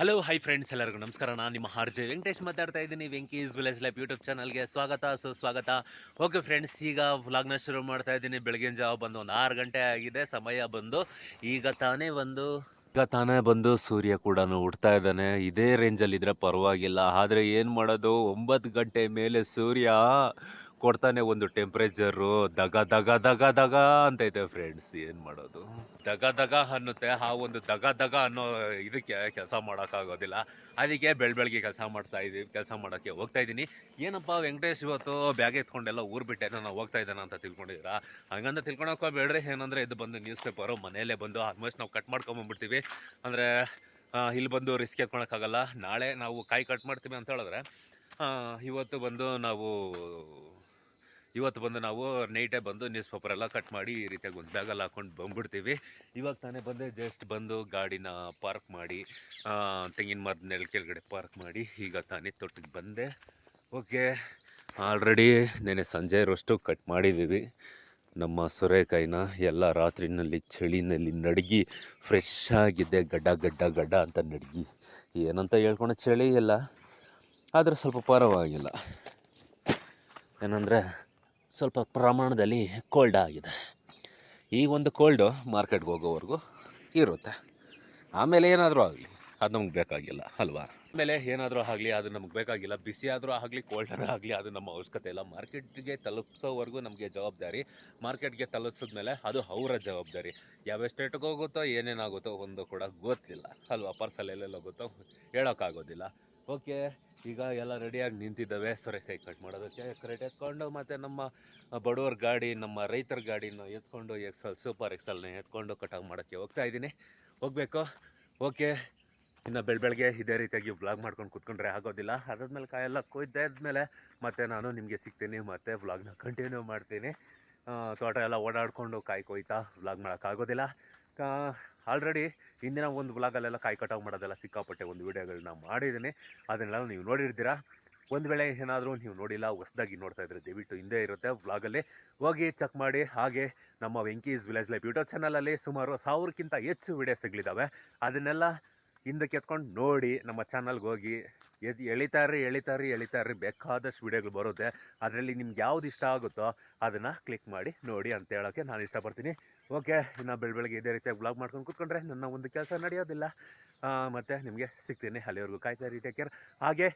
Hello hi friends ಎಲ್ಲರಿಗೂ ನಮಸ್ಕಾರ. ನಾನು ನಿಮ್ಮ ಹಾರ್ಜೆ ವೆಂಕಟೇಶ್ ಮಾತಾಡ್ತಾ ಇದ್ದೀನಿ ವೆಂಕೀಸ್ ವಿಲೇಜ್ ಲೈಫ್ ಯೂಟ್ಯೂಬ್ ಚಾನಲ್ಗೆ ಸ್ವಾಗತ ಸುಸ್ವಾಗತ ಓಕೆ ಫ್ರೆಂಡ್ಸ್ ಈಗ ವ್ಲಾಗ್ನ ಶುರು ಮಾಡ್ತಾ ಇದ್ದೀನಿ. ಬೆಳಗಿನ ಜಾವ ಬಂದು ಒಂದು ಆರು ಗಂಟೆ ಆಗಿದೆ, ಸಮಯ ಬಂದು ಈಗ ತಾನೇ ಬಂದು, ಈಗ ತಾನೇ ಬಂದು ಸೂರ್ಯ ಕೂಡ ಹುಡ್ತಾ ಇದ್ದಾನೆ. ಇದೇ ರೇಂಜಲ್ಲಿದ್ದರೆ ಪರವಾಗಿಲ್ಲ, ಆದರೆ ಏನು ಮಾಡೋದು? ಒಂಬತ್ತು ಗಂಟೆ ಮೇಲೆ ಸೂರ್ಯ. ಕೊಡ್ತಾನೆ ಒಂದು ಟೆಂಪ್ರೇಚರು ದಗ ದಗ ದಗ ದಗ ಅಂತೈತೆ ಫ್ರೆಂಡ್ಸ್ ಏನು ಮಾಡೋದು? ದಗ ದಗ ಅನ್ನುತ್ತೆ. ಆ ಒಂದು ದಗ ದಗ ಅನ್ನೋ ಇದಕ್ಕೆ ಕೆಲಸ ಮಾಡೋಕ್ಕಾಗೋದಿಲ್ಲ. ಅದಕ್ಕೆ ಬೆಳ್ ಬೆಳಗ್ಗೆ ಕೆಲಸ ಮಾಡ್ತಾ ಇದ್ದೀವಿ, ಕೆಲಸ ಮಾಡೋಕ್ಕೆ ಹೋಗ್ತಾ ಇದ್ದೀನಿ. ಏನಪ್ಪ ವೆಂಕಟೇಶ್ ಇವತ್ತು ಬ್ಯಾಗ್ ಎತ್ಕೊಂಡೆಲ್ಲ ಊರು ಬಿಟ್ಟೆ ನಾನು ಹೋಗ್ತಾ ಇದ್ದಾನೆ ಅಂತ ತಿಳ್ಕೊಂಡಿದ್ದೀರಾ? ಹಂಗಂತ ತಿಳ್ಕೊಳಕ್ಕೆ ಬೇಡ್ರೆ. ಏನಂದರೆ ಇದು ಬಂದು ನ್ಯೂಸ್ ಪೇಪರು ಮನೆಯಲ್ಲೇ ಬಂದು ಆಲ್ಮೋಸ್ಟ್ ನಾವು ಕಟ್ ಮಾಡ್ಕೊಂಬಂದ್ಬಿಡ್ತೀವಿ. ಅಂದರೆ ಇಲ್ಲಿ ಬಂದು ರಿಸ್ಕ್ ಎತ್ಕೊಳಕ್ಕಾಗಲ್ಲ. ನಾಳೆ ನಾವು ಕಾಯಿ ಕಟ್ ಮಾಡ್ತೀವಿ ಅಂತ ಹೇಳಿದ್ರೆ ಇವತ್ತು ಬಂದು ನಾವು ಇವತ್ತು ಬಂದು ನಾವು ನೈಟೇ ಬಂದು ನ್ಯೂಸ್ ಪೇಪರ್ ಎಲ್ಲ ಕಟ್ ಮಾಡಿ ಈ ರೀತಿಯಾಗಿ ಒಂದು ಬ್ಯಾಗಲ್ಲಿ ಹಾಕೊಂಡು ಬಂದ್ಬಿಡ್ತೀವಿ. ಇವಾಗ ತಾನೇ ಬಂದೆ ಜಸ್ಟ್ ಬಂದು ಗಾಡಿನ ಪಾರ್ಕ್ ಮಾಡಿ ತೆಂಗಿನ ಮರದ ನೆಲ ಕೆಳಗಡೆ ಪಾರ್ಕ್ ಮಾಡಿ ಈಗ ತಾನೇ ತೊಟ್ಟಿಗೆ ಬಂದೆ. ಓಕೆ ಆಲ್ರೆಡಿ ನೆನೆ ಸಂಜೆ ಇರೋಷ್ಟು ಕಟ್ ಮಾಡಿದ್ದೀವಿ. ನಮ್ಮ ಸೊರೆಕಾಯಿನ ಎಲ್ಲ ರಾತ್ರಿನಲ್ಲಿ ಚಳಿನಲ್ಲಿ ನಡಗಿ ಫ್ರೆಶ್ ಆಗಿದೆ, ಗಡ್ಡ ಗಡ್ಡ ಗಡ್ಡ ಅಂತ ನಡಗಿ. ಏನಂತ ಹೇಳ್ಕೊಂಡು ಚಳಿ ಇಲ್ಲ, ಆದರೆ ಸ್ವಲ್ಪ ಪರವಾಗಿಲ್ಲ. ಏನಂದರೆ ಸ್ವಲ್ಪ ಪ್ರಮಾಣದಲ್ಲಿ ಕೋಲ್ಡ್ ಆಗಿದೆ. ಈ ಒಂದು ಕೋಲ್ಡು ಮಾರ್ಕೆಟ್ಗೆ ಹೋಗೋವರೆಗೂ ಇರುತ್ತೆ. ಆಮೇಲೆ ಏನಾದರೂ ಆಗಲಿ, ಅದು ನಮ್ಗೆ ಬೇಕಾಗಿಲ್ಲ, ಅಲ್ವಾ? ಆಮೇಲೆ ಏನಾದರೂ ಆಗಲಿ, ಅದು ನಮ್ಗೆ ಬೇಕಾಗಿಲ್ಲ ಬಿಸಿ ಆದರೂ ಆಗಲಿ ಕೋಲ್ಡರ್ ಆಗಲಿ, ಅದು ನಮ್ಮ ಅವಶ್ಯಕತೆ ಇಲ್ಲ. ಮಾರ್ಕೆಟ್ಗೆ ತಲುಪಿಸೋವರೆಗೂ ನಮಗೆ ಜವಾಬ್ದಾರಿ. ಮಾರ್ಕೆಟ್ಗೆ ತಲುಪಿಸಿದ್ಮೇಲೆ ಅದು ಅವರ ಜವಾಬ್ದಾರಿ. ಯಾವ ಸ್ಟೇಟ್ಗೆ ಹೋಗುತ್ತೋ, ಏನೇನಾಗುತ್ತೋ, ಒಂದು ಕೂಡ ಗೊತ್ತಿಲ್ಲ, ಅಲ್ವಾ? ಪರ್ಸಲ್ ಎಲ್ಲೆಲ್ಲೋ ಹೋಗುತ್ತೋ, ಹೇಳೋಕ್ಕಾಗೋದಿಲ್ಲ. ಓಕೆ ಈಗ ಎಲ್ಲ ರೆಡಿಯಾಗಿ ನಿಂತಿದ್ದಾವೆ. ಸೊರೆಕಾಯಿ ಕಟ್ ಮಾಡೋದಕ್ಕೆ ಕರೆಕ್ಟ್ ಎತ್ಕೊಂಡು ಮತ್ತು ನಮ್ಮ ಬಡವರ ಗಾಡಿ, ನಮ್ಮ ರೈತರ ಗಾಡಿನ ಎತ್ಕೊಂಡು ಎಕ್ಸಲ್ ಸೂಪರ್ ಎಕ್ಸಲ್ನ ಎತ್ಕೊಂಡು ಕಟಾವು ಮಾಡೋಕ್ಕೆ ಹೋಗ್ತಾ ಇದ್ದೀನಿ. ಹೋಗಬೇಕು. ಓಕೆ. ಇನ್ನು ಬೆಳ ಬೆಳಗ್ಗೆ ಇದೇ ರೀತಿಯಾಗಿ ವ್ಲಾಗ್ ಮಾಡ್ಕೊಂಡು ಕೂತ್ಕೊಂಡ್ರೆ ಆಗೋದಿಲ್ಲ. ಅದಾದ್ಮೇಲೆ ಕಾಯೆಲ್ಲ ಕೊಯ್ದಾದ್ಮೇಲೆ ಮತ್ತೆ ನಾನು ನಿಮಗೆ ಸಿಗ್ತೀನಿ. ಮತ್ತು ವ್ಲಾಗ್ನ ಕಂಟಿನ್ಯೂ ಮಾಡ್ತೀನಿ. ತೋಟ ಎಲ್ಲ ಓಡಾಡಿಕೊಂಡು ಕಾಯಿ ಕೊಯ್ತಾ ವ್ಲಾಗ್ ಮಾಡೋಕ್ಕಾಗೋದಿಲ್ಲ ಆಲ್ರೆಡಿ ಹಿಂದಿನ ಒಂದು ವ್ಲಾಗಲ್ಲೆಲ್ಲ ಕಾಯಿ ಕಟಾವು ಮಾಡೋದೆಲ್ಲ ಸಿಕ್ಕಾಪಟ್ಟೆ ಒಂದು ವೀಡಿಯೋಗಳನ್ನ ಮಾಡಿದ್ದೀನಿ. ಅದನ್ನೆಲ್ಲ ನೀವು ನೋಡಿರ್ತೀರಾ? ಒಂದು ವೇಳೆ ಏನಾದರೂ ನೀವು ನೋಡಿಲ್ಲ, ಹೊಸದಾಗಿ ನೋಡ್ತಾ ಇದ್ರೆ ದಯವಿಟ್ಟು ಹಿಂದೆ ಇರುತ್ತೆ ವ್ಲಾಗಲ್ಲಿ ಹೋಗಿ ಚೆಕ್ ಮಾಡಿ. ಹಾಗೆ ನಮ್ಮ ವೆಂಕೀಸ್ ವಿಲೇಜ್ ಲೈಫ್ ಯೂಟ್ಯೂಬ್ ಚಾನಲಲ್ಲಿ ಸುಮಾರು ಸಾವಿರಕ್ಕಿಂತ ಹೆಚ್ಚು ವೀಡಿಯೋಸ್ಗಳಿದ್ದಾವೆ ಅದನ್ನೆಲ್ಲ ಹಿಂದಕ್ಕೆ ಎತ್ಕೊಂಡು ನೋಡಿ ನಮ್ಮ ಚಾನಲ್ಗೆ ಹೋಗಿ ಎದ್ ಎಳಿತಾರ್ರಿ ಎಳಿತಾರ್ರಿ ಎಳಿತಾರ್ರಿ ಬೇಕಾದಷ್ಟು ವೀಡಿಯೋಗಳು ಬರುತ್ತೆ. ಅದರಲ್ಲಿ ನಿಮ್ಗೆ ಯಾವ್ದು ಇಷ್ಟ ಆಗುತ್ತೋ ಅದನ್ನು ಕ್ಲಿಕ್ ಮಾಡಿ ನೋಡಿ ಅಂತ ಹೇಳೋಕ್ಕೆ ನಾನು ಇಷ್ಟಪಡ್ತೀನಿ. ಓಕೆ ಇನ್ನು ಬೆಳ ಬೆಳಗ್ಗೆ ಇದೇ ರೀತಿಯಾಗಿ ಬ್ಲಾಗ್ ಮಾಡ್ಕೊಂಡು ಕೂತ್ಕೊಂಡ್ರೆ ನನ್ನ ಒಂದು ಕೆಲಸ ನಡೆಯೋದಿಲ್ಲ. ಮತ್ತು ನಿಮಗೆ ಸಿಗ್ತೀನಿ. ಅಲ್ಲಿವರೆಗೂ ಕಾಯ್ತಾ ಇರಿ ಟೇಕ್ ಕೇರ್ ಹಾಗೆ,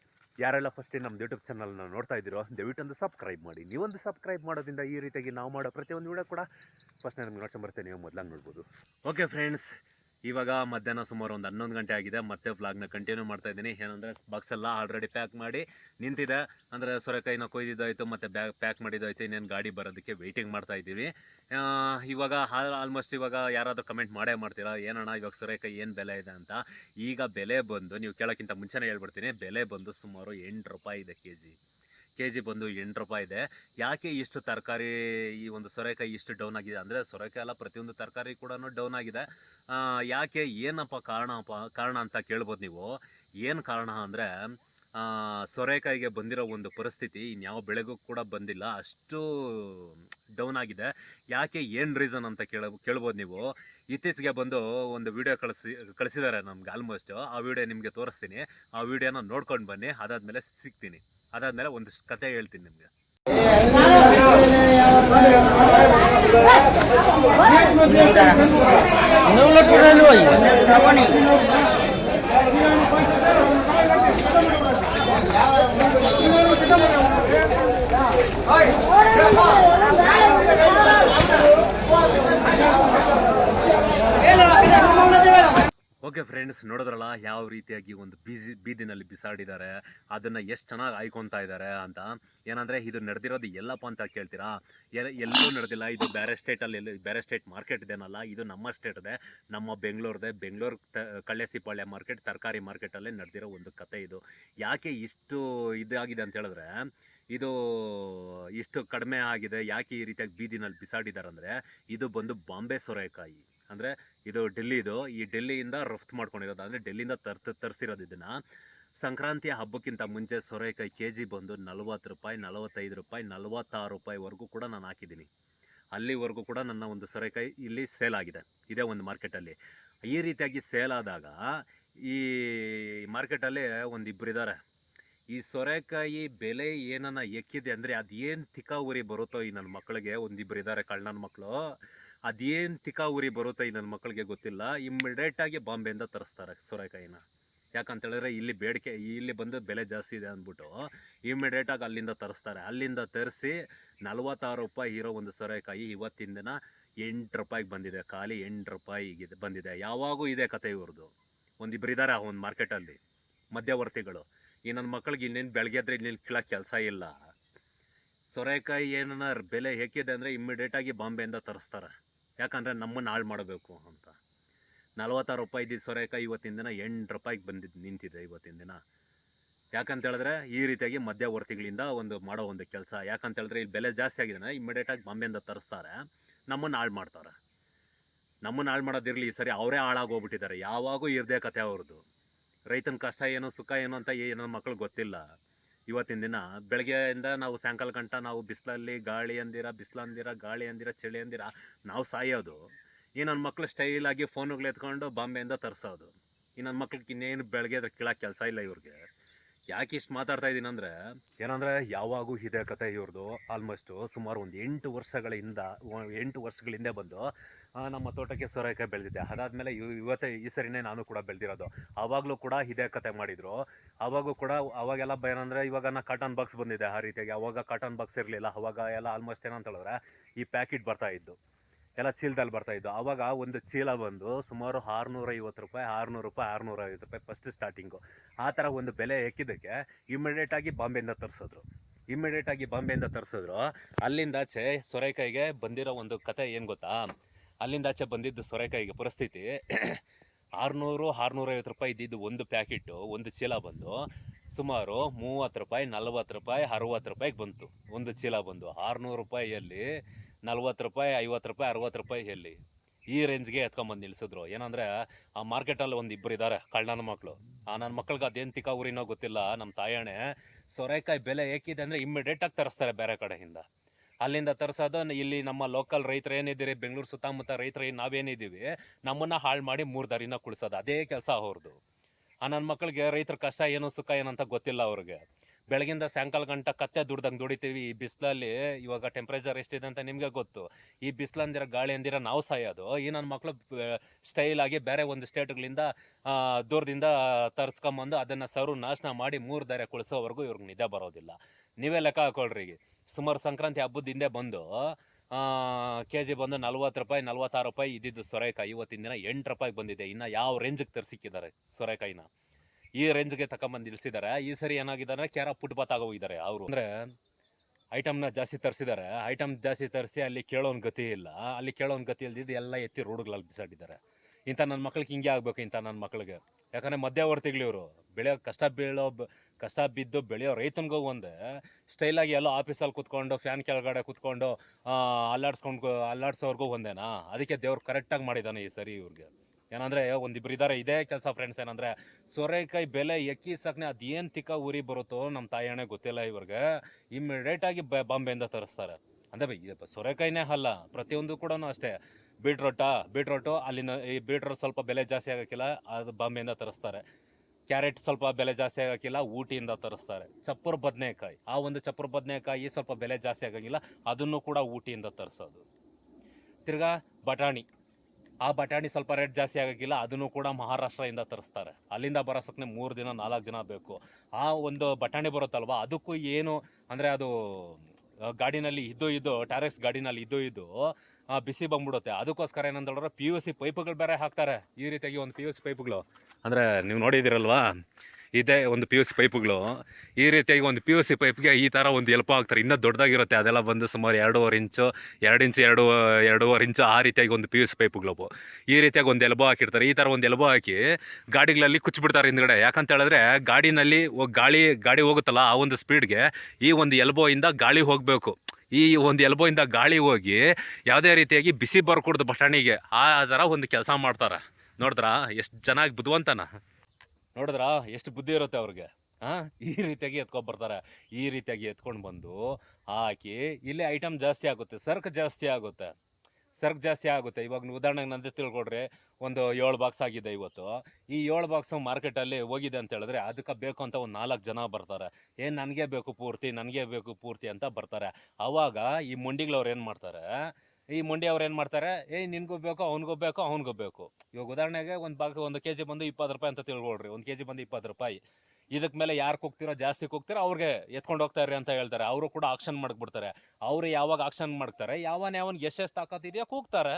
ಯಾರೆಲ್ಲ ಫಸ್ಟ್ ನಮ್ಮ ಯೂಟ್ಯೂಬ್ ಚಾನಲ್ನ ನೋಡ್ತಾ ಇದ್ದೀರೋ, ದಯವಿಟ್ಟು ಒಂದು ಸಬ್ಸ್ಕ್ರೈಬ್ ಮಾಡಿ. ನೀವೊಂದು ಸಬ್ಸ್ಕ್ರೈಬ್ ಮಾಡೋದ್ರಿಂದ ಈ ರೀತಿಯಾಗಿ ನಾವು ಮಾಡೋ ಪ್ರತಿಯೊಂದು ವಿಡಿಯೋ ಕೂಡ ಫಸ್ಟ್ ನಿಮ್ಗೆ ನೋಡ್ಕೊಂಬರ್ತೇನೆ ನೀವು ಮೊದಲಾಗಿ ನೋಡ್ಬೋದು. ಓಕೆ ಫ್ರೆಂಡ್ಸ್ ಇವಾಗ ಮಧ್ಯಾಹ್ನ ಸುಮಾರು ಒಂದು ಹನ್ನೊಂದು ಗಂಟೆ ಆಗಿದೆ. ಮತ್ತೆ ಫ್ಲಾಗ್ನ ಕಂಟಿನ್ಯೂ ಮಾಡ್ತಾ ಇದ್ದೀನಿ. ಏನಂದರೆ ಬಾಕ್ಸ್ ಎಲ್ಲ ಆಲ್ರೆಡಿ ಪ್ಯಾಕ್ ಮಾಡಿ ನಿಂತಿದೆ. ಅಂದರೆ ಸೊರೆಕಾಯಿನ ಕೊಯ್ದಿದ್ದಾಯಿತು, ಮತ್ತು ಬ್ಯಾಗ್ ಪ್ಯಾಕ್ ಮಾಡಿದ್ದಾಯಿತು. ಇನ್ನೇನು ಗಾಡಿ ಬರೋದಕ್ಕೆ ವೆಯ್ಟಿಂಗ್ ಮಾಡ್ತಾ ಇದ್ದೀವಿ. ಇವಾಗ ಆಲ್ಮೋಸ್ಟ್ ಇವಾಗ ಯಾರಾದರೂ ಕಮೆಂಟ್ ಮಾಡೇ ಮಾಡ್ತೀರಾ? ಏನಣ್ಣ, ಇವಾಗ ಸೊರೆಕಾಯಿ ಏನು ಬೆಲೆ ಇದೆ ಅಂತ? ಈಗ ಬೆಲೆ ಬಂದು, ನೀವು ಕೇಳೋಕ್ಕಿಂತ ಮುಂಚೆನೇ ಹೇಳ್ಬಿಡ್ತೀನಿ, ಬೆಲೆ ಬಂದು ಸುಮಾರು ಎಂಟು ರೂಪಾಯಿ ಇದೆ ಕೆ ಜಿ ಕೆ ಜಿ ಬಂದು ಎಂಟು ರೂಪಾಯಿ ಇದೆ. ಯಾಕೆ ಇಷ್ಟು ತರಕಾರಿ ಈ ಒಂದು ಸೊರೆಕಾಯಿ ಇಷ್ಟು ಡೌನ್ ಆಗಿದೆ? ಅಂದರೆ ಸೊರೆಕಾಯಿ ಎಲ್ಲ ಪ್ರತಿಯೊಂದು ತರಕಾರಿ ಕೂಡ ಡೌನ್ ಆಗಿದೆ. ಯಾಕೆ ಏನಪ್ಪ ಕಾರಣಪ್ಪ ಕಾರಣ ಅಂತ ಕೇಳ್ಬೋದು ನೀವು. ಏನು ಕಾರಣ ಅಂದರೆ ಸೊರೆಕಾಯಿಗೆ ಬಂದಿರೋ ಒಂದು ಪರಿಸ್ಥಿತಿ ಇನ್ಯಾವ ಬೆಳೆಗೂ ಕೂಡ ಬಂದಿಲ್ಲ. ಅಷ್ಟು ಡೌನ್ ಆಗಿದೆ. ಯಾಕೆ ಏನು ರೀಸನ್ ಅಂತ ಕೇಳ, ಕೇಳ್ಬೋದು ನೀವು. ಇತ್ತೀಚೆಗೆ ಬಂದು ಒಂದು ವಿಡಿಯೋ ಕಳಿಸಿ ಕಳಿಸಿದ್ದಾರೆ ನಮ್ಗೆ ಆಲ್ಮೋಸ್ಟು ಆ ವಿಡಿಯೋ ನಿಮಗೆ ತೋರಿಸ್ತೀನಿ. ಆ ವಿಡಿಯೋನ ನೋಡ್ಕೊಂಡು ಬನ್ನಿ. ಅದಾದಮೇಲೆ ಸಿಗ್ತೀನಿ. ಅದಾದಮೇಲೆ ಒಂದು ಕತೆ ಹೇಳ್ತೀನಿ ನಿಮಗೆ. ಓಕೆ ಫ್ರೆಂಡ್ಸ್ ನೋಡಿದ್ರಲ್ಲ ಯಾವ ರೀತಿಯಾಗಿ ಒಂದು ಬೀದಿ ಬೀದಿನಲ್ಲಿ ಬಿಸಾಡಿದ್ದಾರೆ, ಅದನ್ನು ಎಷ್ಟು ಚೆನ್ನಾಗಿ ಆಯ್ಕೊತಾ ಇದ್ದಾರೆ ಅಂತ. ಏನಂದರೆ ಇದು ನಡೆದಿರೋದು ಎಲ್ಲಪ್ಪ ಅಂತ ಕೇಳ್ತೀರಾ? ಎಲ್, ಎಲ್ಲೂ ನಡೆದಿಲ್ಲ. ಇದು ಬೇರೆ ಸ್ಟೇಟಲ್ಲಿ ಎಲ್ಲಿ ಬೇರೆ ಸ್ಟೇಟ್ ಮಾರ್ಕೆಟ್ ಇದೇನಲ್ಲ, ಇದು ನಮ್ಮ ಸ್ಟೇಟ್ ಇದೆ. ನಮ್ಮ ಬೆಂಗಳೂರದೆ, ಬೆಂಗಳೂರು ತ, ಕಳ್ಳೆಸಿಪಾಳ್ಯ ಮಾರ್ಕೆಟ್, ತರಕಾರಿ ಮಾರ್ಕೆಟಲ್ಲೇ ನಡೆದಿರೋ ಒಂದು ಕತೆ ಇದು. ಯಾಕೆ ಇಷ್ಟು ಇದಾಗಿದೆ ಅಂತ ಹೇಳಿದ್ರೆ, ಇದು ಇಷ್ಟು ಕಡಿಮೆ ಆಗಿದೆ, ಯಾಕೆ ಈ ರೀತಿಯಾಗಿ ಬೀದಿನಲ್ಲಿ ಬಿಸಾಡಿದ್ದಾರೆ ಅಂದರೆ, ಇದು ಬಂದು ಬಾಂಬೆ ಸೊರೆಕಾಯಿ. ಅಂದರೆ ಇದು ಡೆಲ್ಲಿದು. ಈ ಡೆಲ್ಲಿಯಿಂದ ರಫ್ತು ಮಾಡ್ಕೊಂಡಿರೋದು. ಅಂದರೆ ಡೆಲ್ಲಿಯಿಂದ ತರ್ತ, ತರಿಸಿರೋದು ಇದನ್ನು. ಸಂಕ್ರಾಂತಿಯ ಹಬ್ಬಕ್ಕಿಂತ ಮುಂಚೆ ಸೊರೆಕಾಯಿ ಕೆ ಜಿ ಬಂದು ನಲವತ್ತು ರೂಪಾಯಿ, ನಲವತ್ತೈದು ರೂಪಾಯಿ, ನಲವತ್ತಾರು ರೂಪಾಯಿವರೆಗೂ ಕೂಡ ನಾನು ಹಾಕಿದ್ದೀನಿ. ಅಲ್ಲಿವರೆಗೂ ಕೂಡ ನನ್ನ ಒಂದು ಸೊರೆಕಾಯಿ ಇಲ್ಲಿ ಸೇಲ್ ಆಗಿದೆ. ಇದೇ ಒಂದು ಮಾರ್ಕೆಟಲ್ಲಿ. ಈ ರೀತಿಯಾಗಿ ಸೇಲ್ ಆದಾಗ ಈ ಮಾರ್ಕೆಟಲ್ಲಿ ಒಂದಿಬ್ರು ಇದ್ದಾರೆ ಈ ಸೊರೆಕಾಯಿ ಬೆಲೆ ಏನನ್ನ ಎಕ್ಕಿದೆ ಅಂದರೆ ಅದೇನು ತಿಕಾ ಉರಿ ಬರುತ್ತೋ ಈ ನನ್ನ ಮಕ್ಕಳಿಗೆ ಒಂದಿಬ್ಬರು ಇದ್ದಾರೆ ಕಳ್ಳನ ಮಕ್ಕಳು, ಅದೇನು ತಿಕಾ ಉರಿ ಬರುತ್ತೋ ಈ ನನ್ನ ಮಕ್ಕಳಿಗೆ ಗೊತ್ತಿಲ್ಲ. ಇಮ್ಮಿಡಿಯೇಟಾಗಿ ಬಾಂಬೆಯಿಂದ ತರಿಸ್ತಾರೆ ಸೊರೆಕಾಯಿನ. ಯಾಕಂತ ಹೇಳಿದ್ರೆ ಇಲ್ಲಿ ಬೇಡಿಕೆ, ಇಲ್ಲಿ ಬಂದು ಬೆಲೆ ಜಾಸ್ತಿ ಇದೆ ಅಂದ್ಬಿಟ್ಟು ಇಮಿಡಿಯೇಟಾಗಿ ಅಲ್ಲಿಂದ ತರಿಸ್ತಾರೆ. ಅಲ್ಲಿಂದ ತರಿಸಿ ನಲ್ವತ್ತಾರು ರೂಪಾಯಿ ಇರೋ ಒಂದು ಸೊರೆಕಾಯಿ ಇವತ್ತಿನ ದಿನ ಎಂಟು ರೂಪಾಯಿಗೆ ಬಂದಿದೆ. ಖಾಲಿ ಎಂಟು ರೂಪಾಯಿಗೆ ಬಂದಿದೆ. ಯಾವಾಗೂ ಇದೆ ಕತೆ ಇವ್ರದ್ದು. ಒಂದಿಬ್ರು ಇದ್ದಾರೆ ಆ ಒಂದು ಮಾರ್ಕೆಟಲ್ಲಿ, ಮಧ್ಯವರ್ತಿಗಳು. ಈ ನನ್ನ ಮಕ್ಕಳಿಗೆ ಇನ್ನೇನು ಬೆಳಗ್ಗೆ ಎದ್ರೆ ಇನ್ನೇನು ಕೀಳಕ್ಕೆ ಕೆಲಸ ಇಲ್ಲ. ಸೊರೆಕಾಯಿ ಏನನ್ನ ಬೆಲೆ ಹೇಗಿದೆ ಅಂದರೆ ಇಮ್ಮಿಡಿಯೇಟಾಗಿ ಬಾಂಬೆಯಿಂದ ತರಿಸ್ತಾರೆ. ಯಾಕಂದರೆ ನಮ್ಮನ್ನು ಹಾಳು ಮಾಡಬೇಕು ಅಂತ. ನಲ್ವತ್ತಾರು ರೂಪಾಯಿ ಇದ್ದಿದ್ದು ಸೊರೆಕಾಯಿ ಇವತ್ತಿನ ದಿನ ಎಂಟು ರೂಪಾಯಿಗೆ ಬಂದಿದ್ದು ನಿಂತಿದೆ ಇವತ್ತಿನ ದಿನ. ಯಾಕಂತ ಹೇಳಿದ್ರೆ ಈ ರೀತಿಯಾಗಿ ಮಧ್ಯವರ್ತಿಗಳಿಂದ ಒಂದು ಮಾಡೋ ಒಂದು ಕೆಲಸ. ಯಾಕಂತ ಹೇಳಿದ್ರೆ ಇಲ್ಲಿ ಬೆಲೆ ಜಾಸ್ತಿ ಆಗಿದೆ ಇಮ್ಮಿಡಿಯೇಟಾಗಿ ಬಾಂಬೆಯಿಂದ ತರಿಸ್ತಾರೆ. ನಮ್ಮನ್ನು ಹಾಳು ಮಾಡ್ತಾರೆ. ನಮ್ಮನ್ನು ಹಾಳು ಮಾಡೋದಿರಲಿ ಈ ಸರಿ ಅವರೇ ಹಾಳಾಗೋಗ್ಬಿಟ್ಟಿದ್ದಾರೆ ಯಾವಾಗೂ ಇರದೇ ಕತೆ ಅವ್ರದ್ದು ರೈತನ ಕಷ್ಟ ಏನು, ಸುಖ ಏನು ಅಂತ ಏನೋ ಮಕ್ಕಳು ಗೊತ್ತಿಲ್ಲ. ಇವತ್ತಿನ ದಿನ ಬೆಳಗ್ಗೆಯಿಂದ ನಾವು ಸಾಯಂಕಾಲ ಗಂಟ ನಾವು ಬಿಸಿಲಲ್ಲಿ ಗಾಳಿ ಅಂದಿರ, ಬಿಸಿಲು ಅಂದಿರ, ಗಾಳಿ ಅಂದಿರ, ಚಳಿ ಅಂದಿರ, ನಾವು ಸಾಯೋದು. ಈ ನನ್ನ ಮಕ್ಳು ಸ್ಟೈಲಾಗಿ ಫೋನುಗಳು ಎತ್ಕೊಂಡು ಬಾಂಬೆಯಿಂದ ತರಿಸೋದು. ಈ ನನ್ನ ಮಕ್ಳಿಗೆ ಇನ್ನೇನು ಬೆಳಗ್ಗೆ ಅದ್ರ ಕೀಳಕ್ಕೆ ಕೆಲಸ ಇಲ್ಲ ಇವ್ರಿಗೆ. ಯಾಕೆ ಇಷ್ಟು ಮಾತಾಡ್ತಾ ಇದ್ದೀನಿ ಅಂದರೆ, ಏನಂದರೆ ಯಾವಾಗೂ ಇದೆ ಕತೆ ಇವ್ರದ್ದು ಆಲ್ಮೋಸ್ಟು ಸುಮಾರು ಒಂದು ಎಂಟು ವರ್ಷಗಳಿಂದ ಎಂಟು ವರ್ಷಗಳಿಂದ ಬಂದು ನಮ್ಮ ತೋಟಕ್ಕೆ ಸೋರೆಕಾಯಿ ಬೆಳೆದಿದ್ದೆ. ಅದಾದಮೇಲೆ ಇವತ್ತೇ ಈ ಸರಿನೇ ನಾನು ಕೂಡ ಬೆಳೆದಿರೋದು. ಆವಾಗಲೂ ಕೂಡ ಇದೇ ಕತೆ ಮಾಡಿದರು. ಆವಾಗೂ ಕೂಡ ಅವಾಗೆಲ್ಲ ಏನಂದರೆ ಇವಾಗ ನಾನು ಕಾಟನ್ ಬಾಕ್ಸ್ ಬಂದಿದೆ. ಆ ರೀತಿಯಾಗಿ ಅವಾಗ ಕಾಟನ್ ಬಾಕ್ಸ್ ಇರಲಿಲ್ಲ. ಅವಾಗ ಎಲ್ಲ ಆಲ್ಮೋಸ್ಟ್ ಏನಂತ ಹೇಳಿದ್ರೆ ಈ ಪ್ಯಾಕೆಟ್ ಬರ್ತಾ ಇದ್ದು. ಎಲ್ಲ ಚೀಲದಲ್ಲಿ ಬರ್ತಾ ಇದ್ದು. ಆವಾಗ ಒಂದು ಚೀಲ ಬಂದು ಸುಮಾರು ಆರುನೂರ ಐವತ್ತು ರೂಪಾಯಿ, ಆರುನೂರು ರೂಪಾಯಿ, ಆರುನೂರ ಐವತ್ತು ರೂಪಾಯಿ ಫಸ್ಟ್ ಸ್ಟಾರ್ಟಿಂಗು ಆ ಥರ ಒಂದು ಬೆಲೆ ಎಕ್ಕಿದ್ದಕ್ಕೆ ಇಮ್ಮಿಡಿಯೇಟಾಗಿ ಬಾಂಬೆಯಿಂದ ತರಿಸಿದ್ರು. ಇಮ್ಮಿಡಿಯೇಟಾಗಿ ಬಾಂಬೆಯಿಂದ ತರಿಸಿದ್ರು. ಅಲ್ಲಿಂದಾಚೆ ಸೊರೆಕಾಯಿಗೆ ಬಂದಿರೋ ಒಂದು ಕತೆ ಏನು ಗೊತ್ತಾ? ಅಲ್ಲಿಂದಾಚೆ ಬಂದಿದ್ದು ಸೊರೆಕಾಯಿಗೆ ಪರಿಸ್ಥಿತಿ. ಆರುನೂರು ಆರುನೂರೈವತ್ತು ರೂಪಾಯಿ ಇದ್ದಿದ್ದು ಒಂದು ಪ್ಯಾಕೆಟು ಒಂದು ಚೀಲ ಬಂದು ಸುಮಾರು ಮೂವತ್ತು ರೂಪಾಯಿ, ನಲ್ವತ್ತು ರೂಪಾಯಿ, ಅರವತ್ತು ರೂಪಾಯಿಗೆ ಬಂತು. ಒಂದು ಚೀಲ ಬಂದು ಆರುನೂರು ರೂಪಾಯಿಯಲ್ಲಿ ನಲ್ವತ್ತು ರೂಪಾಯಿ, ಐವತ್ತು ರೂಪಾಯಿ, ಅರವತ್ತು ಹೇಳಿ ಈ ರೇಂಜ್ಗೆ ಎತ್ಕೊಂಬಂದು ನಿಲ್ಲಿಸಿದ್ರು ಏನಂದರೆ, ಆ ಮಾರ್ಕೆಟಲ್ಲಿ ಒಂದು ಇಬ್ಬರು ಇದ್ದಾರೆ ಕಳ್ಳನ ಮಕ್ಕಳು ಆ ನನ್ನ ಮಕ್ಳಿಗೆ ಅದೇನು ತಿಕ್ಕ ಊರಿನೋ ಗೊತ್ತಿಲ್ಲ ನಮ್ಮ ತಾಯಣೆ ಸೊರೆಕಾಯಿ ಬೆಲೆ ಏಕಿದೆ ಅಂದರೆ ಇಮ್ಮಿಡಿಯೇಟಾಗಿ ತರಿಸ್ತಾರೆ ಬೇರೆ ಕಡೆಯಿಂದ. ಅಲ್ಲಿಂದ ತರಿಸೋದು, ಇಲ್ಲಿ ನಮ್ಮ ಲೋಕಲ್ ರೈತರು ಏನಿದ್ದೀರಿ, ಬೆಂಗಳೂರು ಸುತ್ತಮುತ್ತ ರೈತರು ನಾವೇನಿದ್ದೀವಿ, ನಮ್ಮನ್ನು ಹಾಳು ಮಾಡಿ ಮೂರು ದಾರಿನ ಕುಳಿಸೋದು. ಅದೇ ಕೆಲಸ ಅವ್ರದ್ದು ಆ ನನ್ನ ಮಕ್ಕಳಿಗೆ ರೈತರ ಕಷ್ಟ ಏನು, ಸುಖ ಏನಂತ ಗೊತ್ತಿಲ್ಲ ಅವ್ರಿಗೆ. ಬೆಳಗಿಂದ ಸಾಯಂಕಾಲ ಗಂಟ ಕತ್ತೆ ದುಡ್ದಂಗೆ ದುಡಿತೀವಿ ಈ ಬಿಸಿಲಲ್ಲಿ, ಇವಾಗ ಟೆಂಪ್ರೇಚರ್ ಎಷ್ಟಿದೆ ಅಂತ ನಿಮಗೆ ಗೊತ್ತು. ಈ ಬಿಸ್ಲಂದಿರ ಗಾಳಿ ಅಂದಿರ ನಾವು ಸಾಯೋದು. ಈ ನನ್ನ ಮಕ್ಕಳು ಸ್ಟೈಲಾಗಿ ಬೇರೆ ಒಂದು ಸ್ಟೇಟ್ಗಳಿಂದ ದೂರದಿಂದ ತರಿಸ್ಕೊಂಬಂದು ಅದನ್ನು ಸರ್ವ್ ನಾಶನ ಮಾಡಿ ಮೂರು ದಾರೆ ಕುಳಿಸೋವರೆಗೂ ಇವ್ರಿಗೆ ನಿದ್ದೆ ಬರೋದಿಲ್ಲ. ನೀವೇ ಲೆಕ್ಕ ಹಾಕೊಳ್ರಿ ಸುಮಾರು ಸಂಕ್ರಾಂತಿ ಹಬ್ಬದ ಹಿಂದೆ ಬಂದು ಕೆ ಜಿ ಬಂದು ನಲ್ವತ್ತು ರೂಪಾಯಿ, ನಲ್ವತ್ತಾರು ರೂಪಾಯಿ ಇದ್ದಿದ್ದು ಸೊರೆಕಾಯಿ. ಇವತ್ತಿನ ದಿನ ಎಂಟು ರೂಪಾಯಿಗೆ ಬಂದಿದೆ. ಇನ್ನು ಯಾವ ರೇಂಜಿಗೆ ತರಿಸಿಕ್ಕಿದ್ದಾರೆ ಸೊರೆಕಾಯಿನ? ಈ ರೇಂಜ್ಗೆ ತಗೊಂಬಂದು ನಿಲ್ಸಿದ್ದಾರೆ ಈ ಸರಿ ಏನಾಗಿದ್ದಾರೆ ಕ್ಯಾರ ಫುಟ್ಪಾತ್ ಆಗೋಗಿದ್ದಾರೆ ಅವರು. ಅಂದರೆ ಐಟಮ್ನ ಜಾಸ್ತಿ ತರಿಸಿದ್ದಾರೆ ಐಟಮ್ ಜಾಸ್ತಿ ತರಿಸಿ ಅಲ್ಲಿ ಕೇಳೋನ್ ಗತಿ ಇಲ್ಲ. ಅಲ್ಲಿ ಕೇಳೋನ್ ಗತಿ ಇಲ್ದಿದ್ದು ಎಲ್ಲ ಎತ್ತಿ ರೋಡ್ಗಳಲ್ಲಿ ಬಿಸಾಡಿದ್ದಾರೆ ಇಂಥ ನನ್ನ ಮಕ್ಳಿಗೆ ಹಿಂಗೆ ಆಗಬೇಕು ಇಂಥ ನನ್ನ ಮಕ್ಳಿಗೆ. ಯಾಕಂದರೆ ಮಧ್ಯವರ್ತಿಗಳು ಇವರು. ಬೆಳೆಯೋ ಕಷ್ಟ ಬೀಳೋ ಕಷ್ಟ ಬಿದ್ದು ಬೆಳೆಯೋ ರೈತನಿಗೂ ಒಂದೇ. ಸ್ಟೈಲಾಗಿ ಎಲ್ಲೋ ಆಫೀಸಲ್ಲಿ ಕೂತ್ಕೊಂಡು ಫ್ಯಾನ್ ಕೆಳಗಡೆ ಕೂತ್ಕೊಂಡು ಅಲ್ಲಾಡ್ಸ್ಕೊಂಡು ಅಲ್ಲಾಡ್ಸೋರ್ಗೂ ಒಂದೇನಾ? ಅದಕ್ಕೆ ದೇವ್ರು ಕರೆಕ್ಟಾಗಿ ಮಾಡಿದ್ದಾನೆ ಈ ಸರಿ ಇವ್ರಿಗೆ. ಏನಂದರೆ ಒಂದಿಬ್ರು ಇದ್ದಾರೆ ಇದೇ ಕೆಲಸ ಫ್ರೆಂಡ್ಸ್ ಏನಂದರೆ ಸೊರೆಕಾಯಿ ಬೆಲೆ ಎಕ್ಕಿಸಕ್ನೆ ಅದೇನು ತಿಕ್ಕ ಉರಿ ಬರುತ್ತೋ ನಮ್ಮ ತಾಯಣೆ ಗೊತ್ತಿಲ್ಲ ಇವ್ರಿಗೆ ಇಮ್ಮಿಡಿಯೇಟಾಗಿ ಬ ಬಾಂಬೆಯಿಂದ ತರಿಸ್ತಾರೆ. ಅಂದರೆ ಸೊರೆಕಾಯಿನೇ ಅಲ್ಲ, ಪ್ರತಿಯೊಂದು ಕೂಡ ಅಷ್ಟೇ. ಬೀಟ್ರೋಟಾ, ಬೀಟ್ರೋಟು ಅಲ್ಲಿನ ಈ ಬೀಟ್ರೋಟ್ ಸ್ವಲ್ಪ ಬೆಲೆ ಜಾಸ್ತಿ ಆಗೋಕ್ಕಿಲ್ಲ, ಅದು ಬಾಂಬೆಯಿಂದ ತರಿಸ್ತಾರೆ. ಕ್ಯಾರೆಟ್ ಸ್ವಲ್ಪ ಬೆಲೆ ಜಾಸ್ತಿ ಆಗೋಕ್ಕಿಲ್ಲ, ಊಟಿಯಿಂದ ತರಿಸ್ತಾರೆ. ಚಪ್ಪರ ಬದನೆಕಾಯಿ, ಆ ಒಂದು ಚಪ್ಪರ ಬದನೆಕಾಯಿ ಸ್ವಲ್ಪ ಬೆಲೆ ಜಾಸ್ತಿ ಆಗೋಂಗಿಲ್ಲ, ಅದನ್ನು ಕೂಡ ಊಟಿಯಿಂದ ತರಿಸೋದು. ತಿರ್ಗಾ ಬಟಾಣಿ. ಆ ಬಟಾಣಿ ಸ್ವಲ್ಪ ರೇಟ್ ಜಾಸ್ತಿ ಆಗೋಕ್ಕಿಲ್ಲ, ಅದನ್ನು ಕೂಡ ಮಹಾರಾಷ್ಟ್ರದಿಂದ ತರಿಸ್ತಾರೆ. ಅಲ್ಲಿಂದ ಬರೋಸಕ್ಕೆ ಮೂರು ದಿನ, ನಾಲ್ಕು ದಿನ ಬೇಕು. ಆ ಒಂದು ಬಟಾಣಿ ಬರುತ್ತಲ್ವ, ಅದಕ್ಕೂ ಏನು ಅಂದರೆ ಅದು ಗಾಡಿನಲ್ಲಿ ಇದ್ದು ಇದ್ದು ಟ್ಯಾರೆಕ್ಸ್ ಗಾಡಿನಲ್ಲಿ ಇದ್ದು ಇದ್ದು ಬಿಸಿ ಬಂದ್ಬಿಡುತ್ತೆ. ಅದಕ್ಕೋಸ್ಕರ ಏನಂತ ಹೇಳಿದ್ರೆ ಪಿ ಯು ಸಿ ಪೈಪ್ಗಳು ಬೇರೆ ಹಾಕ್ತಾರೆ. ಈ ರೀತಿಯಾಗಿ ಒಂದು ಪಿ ಯು ಸಿ ಪೈಪ್ಗಳು. ಅಂದರೆ ನೀವು ನೋಡಿದ್ದೀರಲ್ವಾ, ಇದೇ ಒಂದು ಪಿ ಯು ಸಿ ಪೈಪ್ಗಳು. ಈ ರೀತಿಯಾಗಿ ಒಂದು ಪಿ ಯು ಸಿ ಪೈಪ್ಗೆ ಈ ಥರ ಒಂದು ಎಲ್ಪ್ ಹಾಕ್ತಾರೆ ಇನ್ನೂ ದೊಡ್ಡದಾಗಿರುತ್ತೆ. ಅದೆಲ್ಲ ಬಂದು ಸುಮಾರು ಎರಡೂವರೆ ಇಂಚು ಎರಡು ಇಂಚು ಎರಡು, ಎರಡೂವರೆ ಇಂಚು ಆ ರೀತಿಯಾಗಿ ಒಂದು ಪಿ ಯು ಸಿ ಪೈಪ್ಗಳು ಈ ರೀತಿಯಾಗಿ ಒಂದು ಎಲ್ಬೋ ಹಾಕಿರ್ತಾರೆ. ಈ ಥರ ಒಂದು ಎಲ್ಬೋ ಹಾಕಿ ಗಾಡಿಗಳಲ್ಲಿ ಕುಚ್ಚಿಬಿಡ್ತಾರೆ ಹಿಂದ್ಗಡೆ. ಯಾಕಂತ ಹೇಳಿದ್ರೆ ಗಾಡಿನಲ್ಲಿ ಗಾಳಿ, ಗಾಡಿ ಹೋಗುತ್ತಲ್ಲ ಆ ಒಂದು ಸ್ಪೀಡ್ಗೆ ಈ ಒಂದು ಎಲ್ಬೋ ಇಂದ ಗಾಳಿ ಹೋಗಬೇಕು. ಈ ಒಂದು ಎಲ್ಬೋ ಇಂದ ಗಾಳಿ ಹೋಗಿ ಯಾವುದೇ ರೀತಿಯಾಗಿ ಬಿಸಿ ಬರ್ಕೊಡ್ದು ಬಟಾಣಿಗೆ ಆ ಥರ ಒಂದು ಕೆಲಸ ಮಾಡ್ತಾರೆ. ನೋಡಿದ್ರಾ? ಎಷ್ಟು ಚೆನ್ನಾಗಿ ಬುದ್ಧಿವಂತನ? ನೋಡಿದ್ರಾ? ಎಷ್ಟು ಬುದ್ಧಿ ಇರುತ್ತೆ ಅವ್ರಿಗೆ. ಹಾಂ ಈ ರೀತಿಯಾಗಿ ಎತ್ಕೊಂಡು ಬರ್ತಾರೆ. ಈ ರೀತಿಯಾಗಿ ಎತ್ಕೊಂಡು ಬಂದು ಹಾಕಿ ಇಲ್ಲಿ ಐಟಮ್ ಜಾಸ್ತಿ ಆಗುತ್ತೆ ಸರ್ಕ್ ಜಾಸ್ತಿ ಆಗುತ್ತೆ. ಸರ್ಕ್ ಜಾಸ್ತಿ ಆಗುತ್ತೆ. ಇವಾಗ ಉದಾಹರಣೆಗೆ ನಂದು ತಿಳ್ಕೊಡ್ರಿ ಒಂದು ಏಳು ಬಾಕ್ಸ್ ಆಗಿದೆ ಇವತ್ತು. ಈ ಏಳು ಬಾಕ್ಸು ಮಾರ್ಕೆಟಲ್ಲಿ ಹೋಗಿದೆ ಅಂತ ಹೇಳಿದ್ರೆ ಅದಕ್ಕೆ ಬೇಕು ಅಂತ ಒಂದು ನಾಲ್ಕು ಜನ ಬರ್ತಾರೆ. ಏನು ನನಗೆ ಬೇಕು ಪೂರ್ತಿ, ನನಗೆ ಬೇಕು ಪೂರ್ತಿ ಅಂತ ಬರ್ತಾರೆ. ಆವಾಗ ಈ ಮುಂಡಿಗಳವ್ರು ಏನು ಮಾಡ್ತಾರೆ, ಈ ಮುಂಡಿ ಅವ್ರು ಏನು ಮಾಡ್ತಾರೆ ಏಯ್ ನಿನಗೂ ಬೇಕು, ಅವ್ನಿಗೂ ಬೇಕು ಅವ್ನಿಗೂ ಬೇಕು. ಇವಾಗ ಉದಾಹರಣೆಗೆ ಒಂದು ಬಾಕ್ಸ್ ಒಂದು ಕೆ ಜಿ ಬಂದು ಇಪ್ಪತ್ತು ರೂಪಾಯಿ ಅಂತ ತಿಳ್ಕೊಳ್ರಿ. ಒಂದು ಕೆ ಜಿ ಬಂದು ಇಪ್ಪತ್ತು ರೂಪಾಯಿ. ಇದಕ್ಕೆ ಮೇಲೆ ಯಾರು ಹೋಗ್ತೀರೋ ಜಾಸ್ತಿ ಹೋಗ್ತೀರೋ ಅವ್ರಿಗೆ ಎತ್ಕೊಂಡು ಹೋಗ್ತಾ ಹೋಗ್ತಾರೆ ಅಂತ ಹೇಳ್ತಾರೆ. ಅವರು ಕೂಡ ಆಕ್ಷನ್ ಮಾಡ್ಬಿಡ್ತಾರೆ. ಅವರು ಯಾವಾಗ ಆಕ್ಷನ್ ಮಾಡ್ತಾರೆ, ಯಾವನ್ ಯಾವನ್ಗೆ ಎಷ್ಟೆಷ್ಟು ತಾಕತ್ತಿದೆಯೋ ಕೂಗ್ತಾರೆ.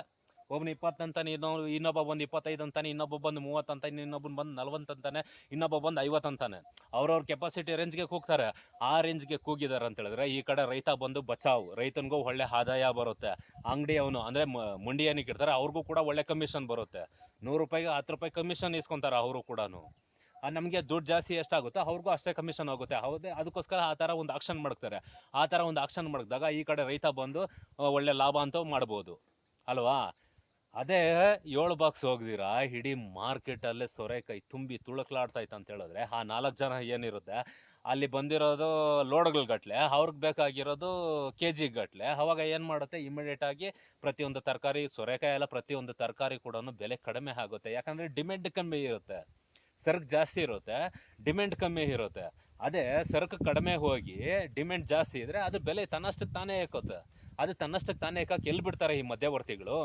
ಒಬ್ಬನು ಇಪ್ಪತ್ತು ಅಂತಾನೆ ಇನ್ನೊಬ್ಬ ಇನ್ನೊಬ್ಬ ಬಂದು ಇಪ್ಪತ್ತೈದು ಅಂತಾನೆ, ಇನ್ನೊಬ್ಬ ಬಂದು ಮೂವತ್ತು ಅಂತಾನೆ, ಇನ್ನೊಬ್ಬನ ಬಂದು ನಲ್ವತ್ತು ಅಂತಾನೆ, ಇನ್ನೊಬ್ಬ ಬಂದು ಐವತ್ತು ಅಂತಾನೆ. ಅವ್ರವ್ರ ಕೆಪಾಸಿಟಿ ರೇಂಜ್ಗೆ ಕೂಗ್ತಾರೆ. ಆ ರೇಂಜ್ಗೆ ಕೂಗಿದ್ದಾರೆ ಅಂತ ಹೇಳಿದ್ರೆ, ಈ ಕಡೆ ರೈತ ಬಂದು ಬಚಾವ್. ರೈತನಿಗೂ ಒಳ್ಳೆ ಆದಾಯ ಬರುತ್ತೆ. ಅಂಗಡಿ ಅವನು ಅಂದರೆ ಮಂಡಿ ಇಡ್ತಾರೆ ಇರ್ತಾರೆ ಅವ್ರಿಗೂ ಕೂಡ ಒಳ್ಳೆ ಕಮಿಷನ್ ಬರುತ್ತೆ. ನೂರು ರೂಪಾಯಿಗೆ ಹತ್ತು ರೂಪಾಯಿ ಕಮಿಷನ್ ಇಸ್ಕೊತಾರೆ ಅವರು ಕೂಡ ನಮಗೆ ದುಡ್ಡು ಜಾಸ್ತಿ ಎಷ್ಟಾಗುತ್ತೋ ಅವ್ರಿಗೂ ಅಷ್ಟೇ ಕಮಿಷನ್ ಆಗುತ್ತೆ ಹೌದೇ? ಅದಕ್ಕೋಸ್ಕರ ಆ ಥರ ಒಂದು ಆಕ್ಷನ್ ಮಾಡ್ತಾರೆ. ಆ ಥರ ಒಂದು ಆಕ್ಷನ್ ಮಾಡಿದಾಗ ಈ ಕಡೆ ರೈತ ಬಂದು ಒಳ್ಳೆ ಲಾಭ ಅಂತ ಮಾಡ್ಬೋದು. ಅಲ್ವಾ? ಅದೇ ಏಳು ಬಾಕ್ಸ್ ಹೋಗ್ದಿರಾ? ಇಡೀ ಮಾರ್ಕೆಟಲ್ಲೇ ಸೊರೆಕಾಯಿ ತುಂಬಿ ತುಳುಕ್ಲಾಡ್ತಾಯ್ತು ಅಂತ ಹೇಳಿದ್ರೆ, ಆ ನಾಲ್ಕು ಜನ ಏನಿರುತ್ತೆ? ಅಲ್ಲಿ ಬಂದಿರೋದು ಲೋಡ್ಗಳ ಗಟ್ಲೆ, ಅವ್ರಿಗೆ ಬೇಕಾಗಿರೋದು ಕೆ ಜಿ ಗಟ್ಲೆ. ಅವಾಗ ಏನು ಮಾಡುತ್ತೆ? ಇಮಿಡಿಯೇಟಾಗಿ ಪ್ರತಿಯೊಂದು ತರಕಾರಿ ಸೊರೆಕಾಯಿ ಎಲ್ಲ ಪ್ರತಿಯೊಂದು ತರಕಾರಿ ಕೂಡ ಬೆಲೆ ಕಡಿಮೆ ಆಗುತ್ತೆ. ಯಾಕಂದರೆ ಡಿಮ್ಯಾಂಡ್ ಕಮ್ಮಿ ಇರುತ್ತೆ. ಸರಕು ಜಾಸ್ತಿ ಇರುತ್ತೆ, ಡಿಮ್ಯಾಂಡ್ ಕಮ್ಮಿ ಇರುತ್ತೆ. ಅದೇ ಸರಕು ಕಡಿಮೆ ಹೋಗಿ ಡಿಮ್ಯಾಂಡ್ ಜಾಸ್ತಿ ಇದ್ರೆ ಅದು ಬೆಲೆ ತನ್ನಷ್ಟಕ್ಕೆ ತಾನೇ ಏಕೋತೆ ಅದು ತನ್ನಷ್ಟಕ್ಕೆ ತಾನೇ ಏಕಕ್ಕೆ ಎಲ್ಲಿ ಬಿಡ್ತಾರೆ ಈ ಮಧ್ಯವರ್ತಿಗಳು?